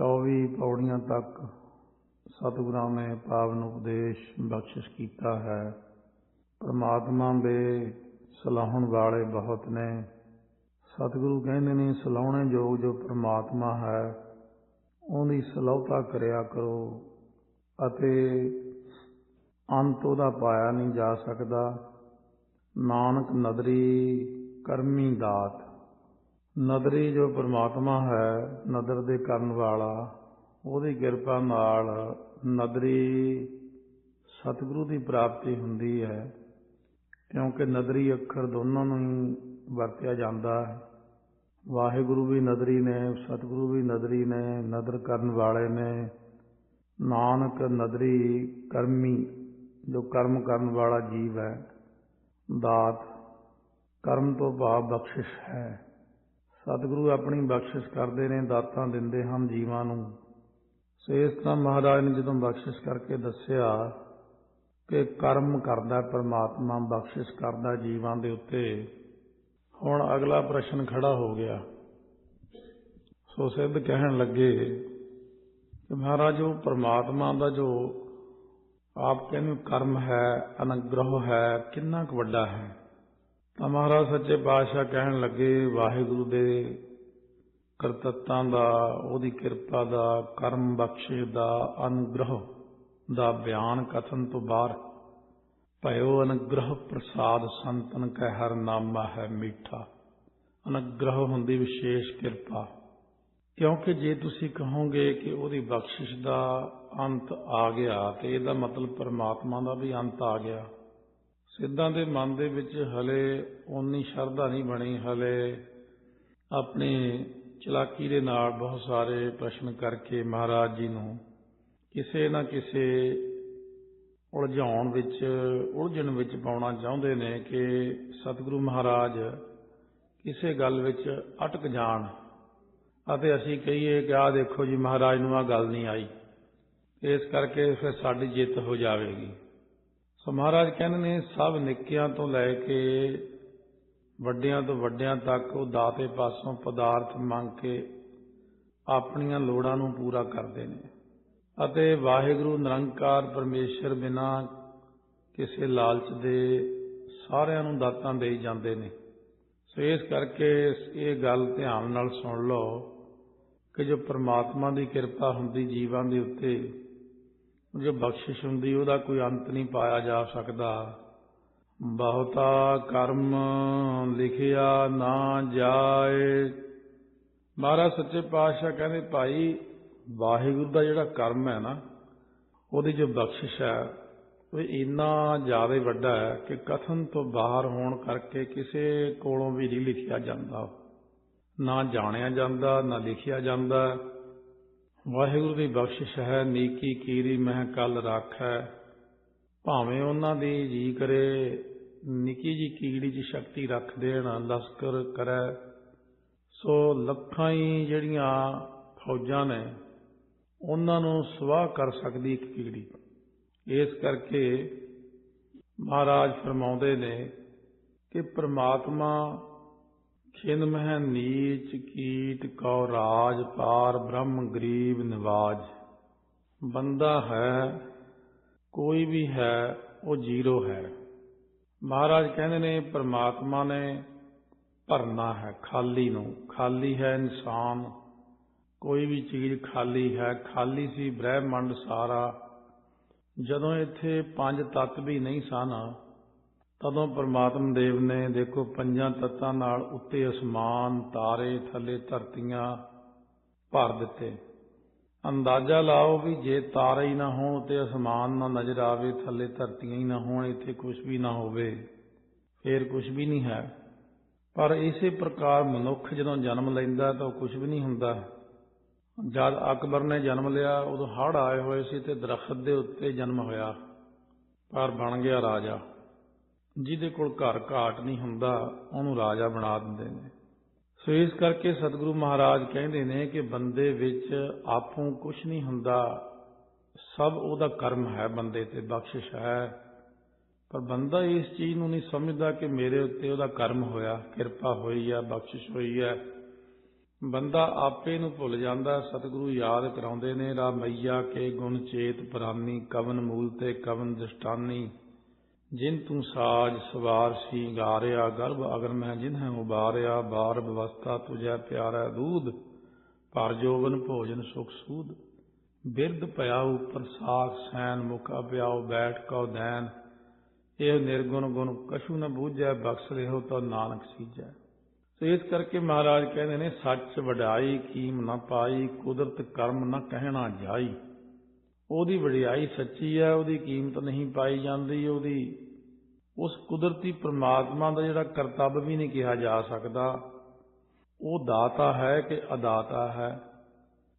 24 ਪੌੜੀਆਂ ਤੱਕ ਸਤਿਗੁਰਾਂ ਨੇ ਪਾਵਨ ਉਪਦੇਸ਼ ਬਖਸ਼ਿਸ਼ ਕੀਤਾ ਹੈ। ਪਰਮਾਤਮਾ ਦੇ ਸਲਾਹਣ ਵਾਲੇ ਬਹੁਤ ਨੇ। ਸਤਿਗੁਰੂ ਕਹਿੰਦੇ ਨੇ, ਸਲਾਹਣੇ ਯੋਗ ਜੋ ਪਰਮਾਤਮਾ ਹੈ, ਉਹਦੀ ਸਲਾਹਤਾ ਕਰਿਆ ਕਰੋ ਅਤੇ ਅੰਤ ਉਹਦਾ ਪਾਇਆ ਨਹੀਂ ਜਾ ਸਕਦਾ। ਨਾਨਕ ਨਦਰੀ ਕਰਮੀ ਦਾਤ ਨਦਰੀ ਜੋ ਪਰਮਾਤਮਾ ਹੈ, ਨਦਰ ਦੇ ਕਰਨ ਵਾਲਾ, ਉਹਦੀ ਕਿਰਪਾ ਨਾਲ ਨਦਰੀ ਸਤਿਗੁਰੂ ਦੀ ਪ੍ਰਾਪਤੀ ਹੁੰਦੀ ਹੈ, ਕਿਉਂਕਿ ਨਦਰੀ ਅੱਖਰ ਦੋਨਾਂ ਨੂੰ ਹੀ ਵਰਤਿਆ ਜਾਂਦਾ ਹੈ। ਵਾਹਿਗੁਰੂ ਵੀ ਨਦਰੀ ਨੇ, ਸਤਿਗੁਰੂ ਵੀ ਨਦਰੀ ਨੇ, ਨਦਰ ਕਰਨ ਵਾਲੇ ਨੇ। ਨਾਨਕ ਨਦਰੀ ਕਰਮੀ, ਜੋ ਕਰਮ ਕਰਨ ਵਾਲਾ ਜੀਵ ਹੈ, ਦਾਤ ਕਰਮ ਤੋਂ ਭਾਵ ਬਖਸ਼ਿਸ਼ ਹੈ। ਸਤਿਗੁਰੂ ਆਪਣੀ ਬਖਸ਼ਿਸ਼ ਕਰਦੇ ਨੇ, ਦਾਤਾਂ ਦਿੰਦੇ ਹਨ ਜੀਵਾਂ ਨੂੰ। ਸੋ ਇਸ ਤਰ੍ਹਾਂ ਮਹਾਰਾਜ ਨੇ ਜਦੋਂ ਬਖਸ਼ਿਸ਼ ਕਰਕੇ ਦੱਸਿਆ ਕਿ ਕਰਮ ਕਰਦਾ, ਪਰਮਾਤਮਾ ਬਖਸ਼ਿਸ਼ ਕਰਦਾ ਜੀਵਾਂ ਦੇ ਉੱਤੇ, ਹੁਣ ਅਗਲਾ ਪ੍ਰਸ਼ਨ ਖੜਾ ਹੋ ਗਿਆ। ਸੋ ਸਿੱਧ ਕਹਿਣ ਲੱਗੇ ਕਿ ਮਹਾਰਾਜ, ਉਹ ਪਰਮਾਤਮਾ ਦਾ ਜੋ ਆਪ ਕਹਿੰਦੇ ਕਰਮ ਹੈ, ਅਨਗ੍ਰਹ ਹੈ, ਕਿੰਨਾ ਕੁ ਵੱਡਾ ਹੈ। ਮਹਾਰਾਜ ਸੱਚੇ ਪਾਤਸ਼ਾਹ ਕਹਿਣ ਲੱਗੇ, ਵਾਹਿਗੁਰੂ ਦੇ ਕਰਤੱਤਾਂ ਦਾ, ਉਹਦੀ ਕਿਰਪਾ ਦਾ, ਕਰਮ ਬਖਸ਼ਿਸ਼ ਦਾ, ਅਨੁਗ੍ਰਹ ਦਾ ਬਿਆਨ ਕਥਨ ਤੋਂ ਬਾਹਰ, ਭਇਓ ਅਨੁਗ੍ਰਹ ਪ੍ਰਸਾਦ ਸੰਤਨ ਕੈ ਹਰ ਨਾਮਾ ਹੈ ਮੀਠਾ। ਅਨੁਗ੍ਰਹ ਹੁੰਦੀ ਵਿਸ਼ੇਸ਼ ਕਿਰਪਾ। ਕਿਉਂਕਿ ਜੇ ਤੁਸੀਂ ਕਹੋਗੇ ਕਿ ਉਹਦੀ ਬਖਸ਼ਿਸ਼ ਦਾ ਅੰਤ ਆ ਗਿਆ, ਤੇ ਇਹਦਾ ਮਤਲਬ ਪਰਮਾਤਮਾ ਦਾ ਵੀ ਅੰਤ ਆ ਗਿਆ। ਸਿੱਧਾਂ ਦੇ ਮਨ ਦੇ ਵਿੱਚ ਹਲੇ ਓਨੀ ਸ਼ਰਧਾ ਨਹੀਂ ਬਣੀ, ਹਲੇ ਆਪਣੀ ਚਲਾਕੀ ਦੇ ਨਾਲ ਬਹੁਤ ਸਾਰੇ ਪ੍ਰਸ਼ਨ ਕਰਕੇ ਮਹਾਰਾਜ ਜੀ ਨੂੰ ਕਿਸੇ ਨਾ ਕਿਸੇ ਉਲਝਾਉਣ ਵਿੱਚ, ਉਲਝਣ ਵਿੱਚ ਪਾਉਣਾ ਚਾਹੁੰਦੇ ਨੇ ਕਿ ਸਤਿਗੁਰੂ ਮਹਾਰਾਜ ਕਿਸੇ ਗੱਲ ਵਿੱਚ ਅਟਕ ਜਾਣ। ਅਤੇ ਅਸੀਂ ਕਹੀਏ ਕਿ ਆਹ ਦੇਖੋ ਜੀ, ਮਹਾਰਾਜ ਨੂੰ ਆਹ ਗੱਲ ਨਹੀਂ ਆਈ। ਇਸ ਕਰਕੇ ਫਿਰ ਸਾਡੀ ਜਿੱਤ ਹੋ ਜਾਵੇਗੀ। ਸੋ ਮਹਾਰਾਜ ਕਹਿੰਦੇ ਨੇ, ਸਭ ਨਿੱਕਿਆਂ ਤੋਂ ਲੈ ਕੇ ਵੱਡਿਆਂ ਤੋਂ ਵੱਡਿਆਂ ਤੱਕ ਉਹ ਦਾਤੇ ਪਾਸੋਂ ਪਦਾਰਥ ਮੰਗ ਕੇ ਆਪਣੀਆਂ ਲੋੜਾਂ ਨੂੰ ਪੂਰਾ ਕਰਦੇ ਨੇ। ਅਤੇ ਵਾਹਿਗੁਰੂ ਨਿਰੰਕਾਰ ਪਰਮੇਸ਼ਰ ਬਿਨਾ ਕਿਸੇ ਲਾਲਚ ਦੇ ਸਾਰਿਆਂ ਨੂੰ ਦਾਤਾਂ ਦੇਈ ਜਾਂਦੇ ਨੇ। ਸੋ ਇਸ ਕਰਕੇ ਇਹ ਗੱਲ ਧਿਆਨ ਨਾਲ ਸੁਣ ਲਓ ਕਿ ਜੋ ਪ੍ਰਮਾਤਮਾ ਦੀ ਕਿਰਪਾ ਹੁੰਦੀ ਜੀਵਾਂ ਦੇ ਉੱਤੇ ਜੋ ਬਖਸ਼ਿਸ਼ ਹੁੰਦੀ, ਉਹਦਾ ਕੋਈ ਅੰਤ ਨਹੀਂ ਪਾਇਆ ਜਾ ਸਕਦਾ। ਬਹੁਤਾ ਕਰਮ ਲਿਖਿਆ ਨਾ ਜਾਏ। ਮਹਾਰਾਜ ਸੱਚੇ ਪਾਤਸ਼ਾਹ ਕਹਿੰਦੇ, ਭਾਈ, ਵਾਹਿਗੁਰੂ ਦਾ ਜਿਹੜਾ ਕਰਮ ਹੈ ਨਾ, ਉਹਦੀ ਜੋ ਬਖਸ਼ਿਸ਼ ਹੈ, ਉਹ ਇੰਨਾ ਜ਼ਿਆਦਾ ਵੱਡਾ ਹੈ ਕਿ ਕਥਨ ਤੋਂ ਬਾਹਰ ਹੋਣ ਕਰਕੇ ਕਿਸੇ ਕੋਲੋਂ ਵੀ ਨਹੀਂ ਲਿਖਿਆ ਜਾਂਦਾ। ਨਾ ਜਾਣਿਆ ਜਾਂਦਾ, ਨਾ ਲਿਖਿਆ ਜਾਂਦਾ। ਵਾਹਿਗੁਰੂ ਦੀ ਬਖਸ਼ਿਸ਼ ਹੈ, ਨੀਕੀ ਕੀਰੀ ਮਹਿ ਕਲ ਰਾਖੈ। ਭਾਵੇਂ ਉਹਨਾਂ ਦੀ ਜੀ ਕਰੇ, ਨਿੱਕੀ ਜੀ ਕੀੜੀ 'ਚ ਸ਼ਕਤੀ ਰੱਖ ਦੇਣ, ਲਸ਼ਕਰ ਕਰੈ। ਸੋ ਲੱਖਾਂ ਹੀ ਜਿਹੜੀਆਂ ਫੌਜਾਂ ਨੇ, ਉਹਨਾਂ ਨੂੰ ਸਵਾਹ ਕਰ ਸਕਦੀ ਇੱਕ ਕੀੜੀ। ਇਸ ਕਰਕੇ ਮਹਾਰਾਜ ਫਰਮਾਉਂਦੇ ਨੇ ਕਿ ਪ੍ਰਮਾਤਮਾ ਖਿਨ ਮਹਿ ਨੀਚ ਕੀਟ ਕਉ ਰਾਜ ਪਾਰ ਬ੍ਰਹਮ ਗਰੀਬ ਨਿਵਾਜ। ਬੰਦਾ ਹੈ, ਕੋਈ ਵੀ ਹੈ, ਉਹ ਜ਼ੀਰੋ ਹੈ। ਮਹਾਰਾਜ ਕਹਿੰਦੇ ਨੇ, ਪ੍ਰਮਾਤਮਾ ਨੇ ਭਰਨਾ ਹੈ ਖਾਲੀ ਨੂੰ। ਖਾਲੀ ਹੈ ਇਨਸਾਨ। ਕੋਈ ਵੀ ਚੀਜ਼ ਖਾਲੀ ਹੈ। ਖਾਲੀ ਸੀ ਬ੍ਰਹਿਮੰਡ ਸਾਰਾ। ਜਦੋਂ ਇੱਥੇ ਪੰਜ ਤੱਤ ਵੀ ਨਹੀਂ ਸਨ ਤਦੋਂ ਪ੍ਰਮਾਤਮ ਦੇਵ ਨੇ ਦੇਖੋ ਪੰਜਾਂ ਤੱਤਾਂ ਨਾਲ ਉੱਤੇ ਅਸਮਾਨ, ਤਾਰੇ, ਥੱਲੇ ਧਰਤੀਆਂ ਭਰ ਦਿੱਤੇ। ਅੰਦਾਜ਼ਾ ਲਾਓ ਵੀ ਜੇ ਤਾਰੇ ਹੀ ਨਾ ਹੋਣ ਤੇ ਅਸਮਾਨ ਨਾ ਨਜ਼ਰ ਆਵੇ, ਥੱਲੇ ਧਰਤੀਆਂ ਹੀ ਨਾ ਹੋਣ, ਇੱਥੇ ਕੁਝ ਵੀ ਨਾ ਹੋਵੇ, ਫੇਰ ਕੁਝ ਵੀ ਨਹੀਂ ਹੈ। ਪਰ ਇਸੇ ਪ੍ਰਕਾਰ ਮਨੁੱਖ ਜਦੋਂ ਜਨਮ ਲੈਂਦਾ ਤਾਂ ਉਹ ਕੁਝ ਵੀ ਨਹੀਂ ਹੁੰਦਾ। ਜਦ ਅਕਬਰ ਨੇ ਜਨਮ ਲਿਆ, ਉਦੋਂ ਹੜ ਆਏ ਹੋਏ ਸੀ ਤੇ ਦਰਖਤ ਦੇ ਉੱਤੇ ਜਨਮ ਹੋਇਆ। ਪਰ ਬਣ ਗਿਆ ਰਾਜਾ। ਜਿਹਦੇ ਕੋਲ ਘਰ ਘਾਟ ਨਹੀਂ ਹੁੰਦਾ, ਉਹਨੂੰ ਰਾਜਾ ਬਣਾ ਦਿੰਦੇ ਨੇ। ਸੋ ਇਸ ਕਰਕੇ ਸਤਿਗੁਰੂ ਮਹਾਰਾਜ ਕਹਿੰਦੇ ਨੇ ਕਿ ਬੰਦੇ ਵਿੱਚ ਆਪੋਂ ਕੁਝ ਨਹੀਂ ਹੁੰਦਾ, ਸਭ ਉਹਦਾ ਕਰਮ ਹੈ ਬੰਦੇ ਤੇ, ਬਖਸ਼ਿਸ਼ ਹੈ। ਪਰ ਬੰਦਾ ਇਸ ਚੀਜ਼ ਨੂੰ ਨਹੀਂ ਸਮਝਦਾ ਕਿ ਮੇਰੇ ਉੱਤੇ ਉਹਦਾ ਕਰਮ ਹੋਇਆ, ਕਿਰਪਾ ਹੋਈ ਹੈ ਬਖਸ਼ਿਸ਼ ਹੋਈ ਹੈ ਬੰਦਾ ਆਪੇ ਨੂੰ ਭੁੱਲ ਜਾਂਦਾ, ਸਤਿਗੁਰੂ ਯਾਦ ਕਰਾਉਂਦੇ ਨੇ, ਰਾ ਮਈਆ ਕੇ ਗੁਣ ਚੇਤ ਪ੍ਰਾਨੀ, ਕਵਨ ਮੂਲ ਤੇ ਕਵਨ ਦ੍ਰਿਸ਼ਟਾਨੀ। ਜਿਨ ਤੂੰ ਸਾਜ ਸਵਾਰ ਸੀ ਗਾਰਿਆ ਗਰਭ, ਅਗਰ ਮੈਂ ਜਿਨਹਿ ਉਬਾਰਿਆ ਬਾਰ ਬਵਸਥਾ ਤੁਝੈ ਪਿਆਰਾ ਦੂਧ, ਪਰ ਜੋਵਨ ਭੋਜਨ ਸੁਖ ਸੂਦ। ਬਿਰਧ ਭਇਆ ਉਪਰ ਸਾਖ ਸੈਨ ਮੁਖ ਅਪਿਆਉ ਬੈਠ ਕਉ ਦੈਨ। ਇਹ ਨਿਰਗੁਣ ਗੁਣ ਕਛੂ ਨ ਬੂਝੈ, ਬਖਸ਼ ਲਿਓ ਤੋ ਨਾਨਕ ਸੀਜੈ। ਤੇ ਇਸ ਕਰਕੇ ਮਹਾਰਾਜ ਕਹਿੰਦੇ ਨੇ, ਸੱਚ ਵਡਾਈ ਕੀਮ ਨਾ ਪਾਈ, ਕੁਦਰਤ ਕਰਮ ਨਾ ਕਹਿਣਾ ਜਾਈ। ਉਹਦੀ ਵਡਿਆਈ ਸੱਚੀ ਹੈ, ਉਹਦੀ ਕੀਮਤ ਨਹੀਂ ਪਾਈ ਜਾਂਦੀ, ਉਹਦੀ ਉਸ ਕੁਦਰਤੀ ਪ੍ਰਮਾਤਮਾ ਦਾ ਜਿਹੜਾ ਕਰਤੱਵ ਵੀ ਨਹੀਂ ਕਿਹਾ ਜਾ ਸਕਦਾ, ਉਹ ਦਾਤਾ ਹੈ ਕਿ ਅਦਾਤਾ ਹੈ?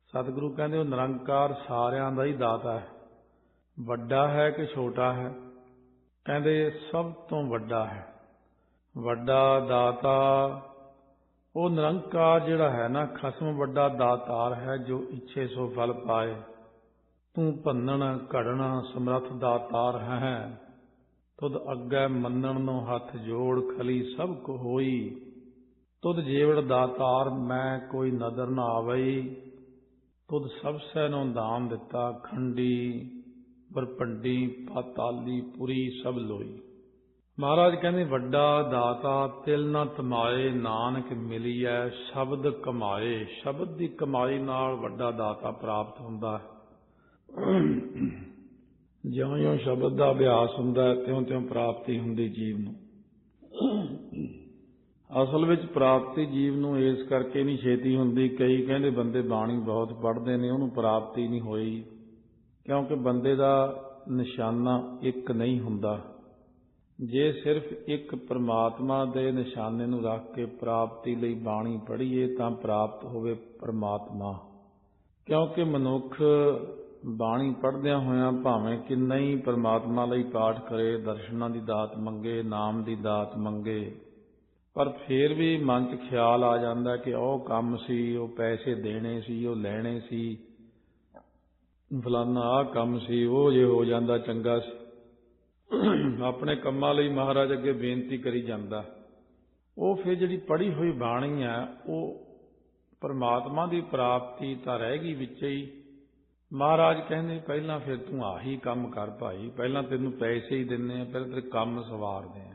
ਸਤਿਗੁਰੂ ਕਹਿੰਦੇ ਉਹ ਨਿਰੰਕਾਰ ਸਾਰਿਆਂ ਦਾ ਹੀ ਦਾਤਾ ਹੈ। ਵੱਡਾ ਹੈ ਕਿ ਛੋਟਾ ਹੈ? ਕਹਿੰਦੇ ਸਭ ਤੋਂ ਵੱਡਾ ਹੈ। ਵੱਡਾ ਦਾਤਾ, ਉਹ ਨਿਰੰਕਾਰ ਜਿਹੜਾ ਹੈ ਨਾ, ਖਸਮ ਵੱਡਾ ਦਾਤਾਰ ਹੈ ਜੋ ਇੱਛੇ ਸੋ ਫਲ ਪਾਏ। ਤੂੰ ਭੰਨਣ ਘੜਨ ਸਮਰੱਥ ਦਾਤਾਰ ਹੈ। ਤੁਧ ਅੱਗੇ ਮੰਨਣ ਨੂੰ ਹੱਥ ਜੋੜ ਖਲੀ ਸਭ ਕੋ ਹੋਈ। ਤੁਧ ਜੀਵੜ ਦਾਤਾਰ ਮੈਂ ਕੋਈ ਨਦਰ ਨਾ ਆਵਈ। ਤੁਧ ਸਭ ਸੈ ਨੂੰ ਦਾਨ ਦਿੱਤਾ, ਖੰਡੀ ਬਰਪੰਡੀ ਪਾਤਾਲੀ, ਪੁਰੀ ਸਭ ਲੋਈ। ਮਹਾਰਾਜ ਕਹਿੰਦੇ, ਵੱਡਾ ਦਾਤਾ, ਤਿਲ ਨਾ ਤਮਾਏ, ਨਾਨਕ ਮਿਲੀਐ, ਸ਼ਬਦ ਕਮਾਏ। ਸ਼ਬਦ ਦੀ ਕਮਾਈ ਨਾਲ ਵੱਡਾ ਦਾਤਾ ਪ੍ਰਾਪਤ ਹੁੰਦਾ ਹੈ। ਜਿਉਂ-ਜਿਉਂ ਸ਼ਬਦ ਦਾ ਅਭਿਆਸ ਹੁੰਦਾ ਹੈ, ਤਿਉਂ-ਤਿਉਂ ਪ੍ਰਾਪਤੀ ਹੁੰਦੀ ਜੀਵ ਨੂੰ। ਅਸਲ ਵਿੱਚ ਪ੍ਰਾਪਤੀ ਜੀਵ ਨੂੰ ਇਸ ਕਰਕੇ ਨਹੀਂ ਛੇਤੀ ਹੁੰਦੀ, ਕਈ ਕਹਿੰਦੇ ਬੰਦੇ ਬਾਣੀ ਬਹੁਤ ਪੜ੍ਹਦੇ ਨੇ, ਉਹਨੂੰ ਪ੍ਰਾਪਤੀ ਨਹੀਂ ਹੋਈ। ਕਿਉਂਕਿ ਬੰਦੇ ਦਾ ਨਿਸ਼ਾਨਾ ਇੱਕ ਨਹੀਂ ਹੁੰਦਾ। ਜੇ ਸਿਰਫ ਇੱਕ ਪਰਮਾਤਮਾ ਦੇ ਨਿਸ਼ਾਨੇ ਨੂੰ ਰੱਖ ਕੇ ਪ੍ਰਾਪਤੀ ਲਈ ਬਾਣੀ ਪੜ੍ਹੀਏ, ਤਾਂ ਪ੍ਰਾਪਤ ਹੋਵੇ ਪਰਮਾਤਮਾ। ਕਿਉਂਕਿ ਮਨੁੱਖ ਬਾਣੀ ਪੜ੍ਹਦਿਆਂ ਹੋਇਆਂ ਭਾਵੇਂ ਕਿੰਨਾ ਹੀ ਪਰਮਾਤਮਾ ਲਈ ਪਾਠ ਕਰੇ, ਦਰਸ਼ਨਾਂ ਦੀ ਦਾਤ ਮੰਗੇ, ਨਾਮ ਦੀ ਦਾਤ ਮੰਗੇ, ਪਰ ਫੇਰ ਵੀ ਮਨ 'ਚ ਖਿਆਲ ਆ ਜਾਂਦਾ ਕਿ ਉਹ ਕੰਮ ਸੀ, ਉਹ ਪੈਸੇ ਦੇਣੇ ਸੀ, ਉਹ ਲੈਣੇ ਸੀ। ਫਲਾਨਾ ਆਹ ਕੰਮ ਸੀ, ਉਹ ਜੇ ਹੋ ਜਾਂਦਾ ਚੰਗਾ ਸੀ। ਆਪਣੇ ਕੰਮਾਂ ਲਈ ਮਹਾਰਾਜ ਅੱਗੇ ਬੇਨਤੀ ਕਰੀ ਜਾਂਦਾ। ਉਹ ਫਿਰ ਜਿਹੜੀ ਪੜ੍ਹੀ ਹੋਈ ਬਾਣੀ ਆ, ਉਹ ਪਰਮਾਤਮਾ ਦੀ ਪ੍ਰਾਪਤੀ ਤਾਂ ਰਹਿ ਗਈ ਵਿੱਚ ਹੀ। ਮਹਾਰਾਜ ਕਹਿੰਦੇ, ਪਹਿਲਾਂ ਫਿਰ ਤੂੰ ਆਹੀ ਕੰਮ ਕਰ ਭਾਈ, ਪਹਿਲਾਂ ਤੈਨੂੰ ਪੈਸੇ ਹੀ ਦਿੰਨੇ ਆ, ਪਹਿਲਾਂ ਤੇਰੇ ਕੰਮ ਸਵਾਰਦੇ ਆ।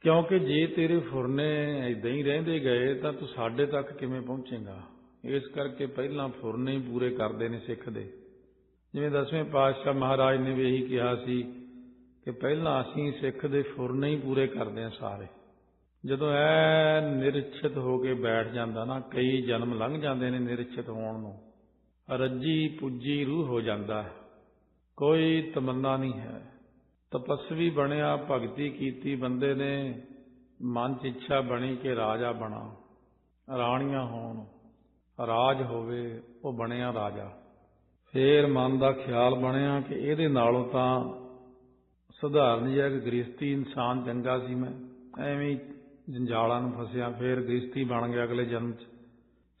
ਕਿਉਂਕਿ ਜੇ ਤੇਰੇ ਫੁਰਨੇ ਇਦਾਂ ਹੀ ਰਹਿੰਦੇ ਗਏ, ਤਾਂ ਤੂੰ ਸਾਡੇ ਤੱਕ ਕਿਵੇਂ ਪਹੁੰਚੇਗਾ? ਇਸ ਕਰਕੇ ਪਹਿਲਾਂ ਫੁਰਨੇ ਹੀ ਪੂਰੇ ਕਰਦੇ ਨੇ ਸਿੱਖ ਦੇ। ਜਿਵੇਂ ਦਸਵੇਂ ਪਾਤਸ਼ਾਹ ਮਹਾਰਾਜ ਨੇ ਵੀ ਇਹੀ ਕਿਹਾ ਸੀ ਕਿ ਪਹਿਲਾਂ ਅਸੀਂ ਸਿੱਖ ਦੇ ਫੁਰਨੇ ਹੀ ਪੂਰੇ ਕਰਦੇ ਆ ਸਾਰੇ। ਜਦੋਂ ਐ ਨਿਰਛਿਤ ਹੋ ਕੇ ਬੈਠ ਜਾਂਦਾ ਨਾ, ਕਈ ਜਨਮ ਲੰਘ ਜਾਂਦੇ ਨੇ ਨਿਰਛਿਤ ਹੋਣ ਨੂੰ। ਰੱਜੀ ਪੁੱਜੀ ਰੂਹ ਹੋ ਜਾਂਦਾ ਹੈ। ਕੋਈ ਤਮੰਨਾ ਨਹੀਂ ਹੈ। ਤਪਸਵੀ ਬਣਿਆ, ਭਗਤੀ ਕੀਤੀ ਬੰਦੇ ਨੇ। ਮਨ 'ਚ ਇੱਛਾ ਬਣੀ ਕਿ ਰਾਜਾ ਬਣਾ। ਰਾਣੀਆਂ ਹੋਣ, ਰਾਜ ਹੋਵੇ, ਉਹ ਬਣਿਆ ਰਾਜਾ। ਫੇਰ ਮਨ ਦਾ ਖਿਆਲ ਬਣਿਆ ਕਿ ਇਹਦੇ ਨਾਲੋਂ ਤਾਂ ਸਧਾਰਨ ਜਿਹਾ ਕਿ ਗ੍ਰਸਤੀ ਇਨਸਾਨ ਚੰਗਾ ਸੀ ਮੈਂ। ਐਵੇਂ ਜੰਜਾਲਾਂ ਨੂੰ ਫਸਿਆ, ਫੇਰ ਗ੍ਰਸਤੀ ਬਣ ਗਿਆ ਅਗਲੇ ਜਨਮ 'ਚ।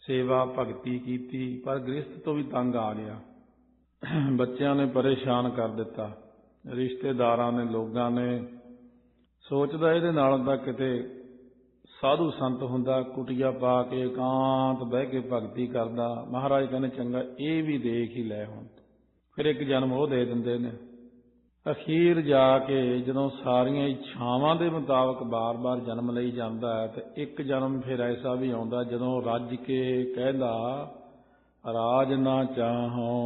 ਸੇਵਾ ਭਗਤੀ ਕੀਤੀ, ਪਰ ਗ੍ਰਸਤ ਤੋਂ ਵੀ ਤੰਗ ਆ ਗਿਆ। ਬੱਚਿਆਂ ਨੇ ਪਰੇਸ਼ਾਨ ਕਰ ਦਿੱਤਾ। ਰਿਸ਼ਤੇਦਾਰਾਂ ਨੇ, ਲੋਕਾਂ ਨੇ ਸੋਚਦਾ ਇਹਦੇ ਨਾਲ ਤਾਂ ਕਿਤੇ ਸਾਧੂ ਸੰਤ ਹੁੰਦਾ, ਕੁਟਿਆ ਪਾ ਕੇ ਇਕਾਂਤ ਬਹਿ ਕੇ ਭਗਤੀ ਕਰਦਾ। ਮਹਾਰਾਜ ਕਹਿੰਦੇ, ਚੰਗਾ, ਇਹ ਵੀ ਦੇਖ ਹੀ ਲੈ ਹੁਣ। ਫਿਰ ਇੱਕ ਜਨਮ ਉਹ ਦੇ ਦਿੰਦੇ ਨੇ। ਅਖੀਰ ਜਾ ਕੇ ਜਦੋਂ ਸਾਰੀਆਂ ਇੱਛਾਵਾਂ ਦੇ ਮੁਤਾਬਕ ਬਾਰ-ਬਾਰ ਜਨਮ ਲਈ ਜਾਂਦਾ ਹੈ, ਤੇ ਇੱਕ ਜਨਮ ਫਿਰ ਐਸਾ ਵੀ ਆਉਂਦਾ ਜਦੋਂ ਰੱਜ ਕੇ ਕਹਿੰਦਾ, ਰਾਜ ਨਾ ਚਾਹੋ,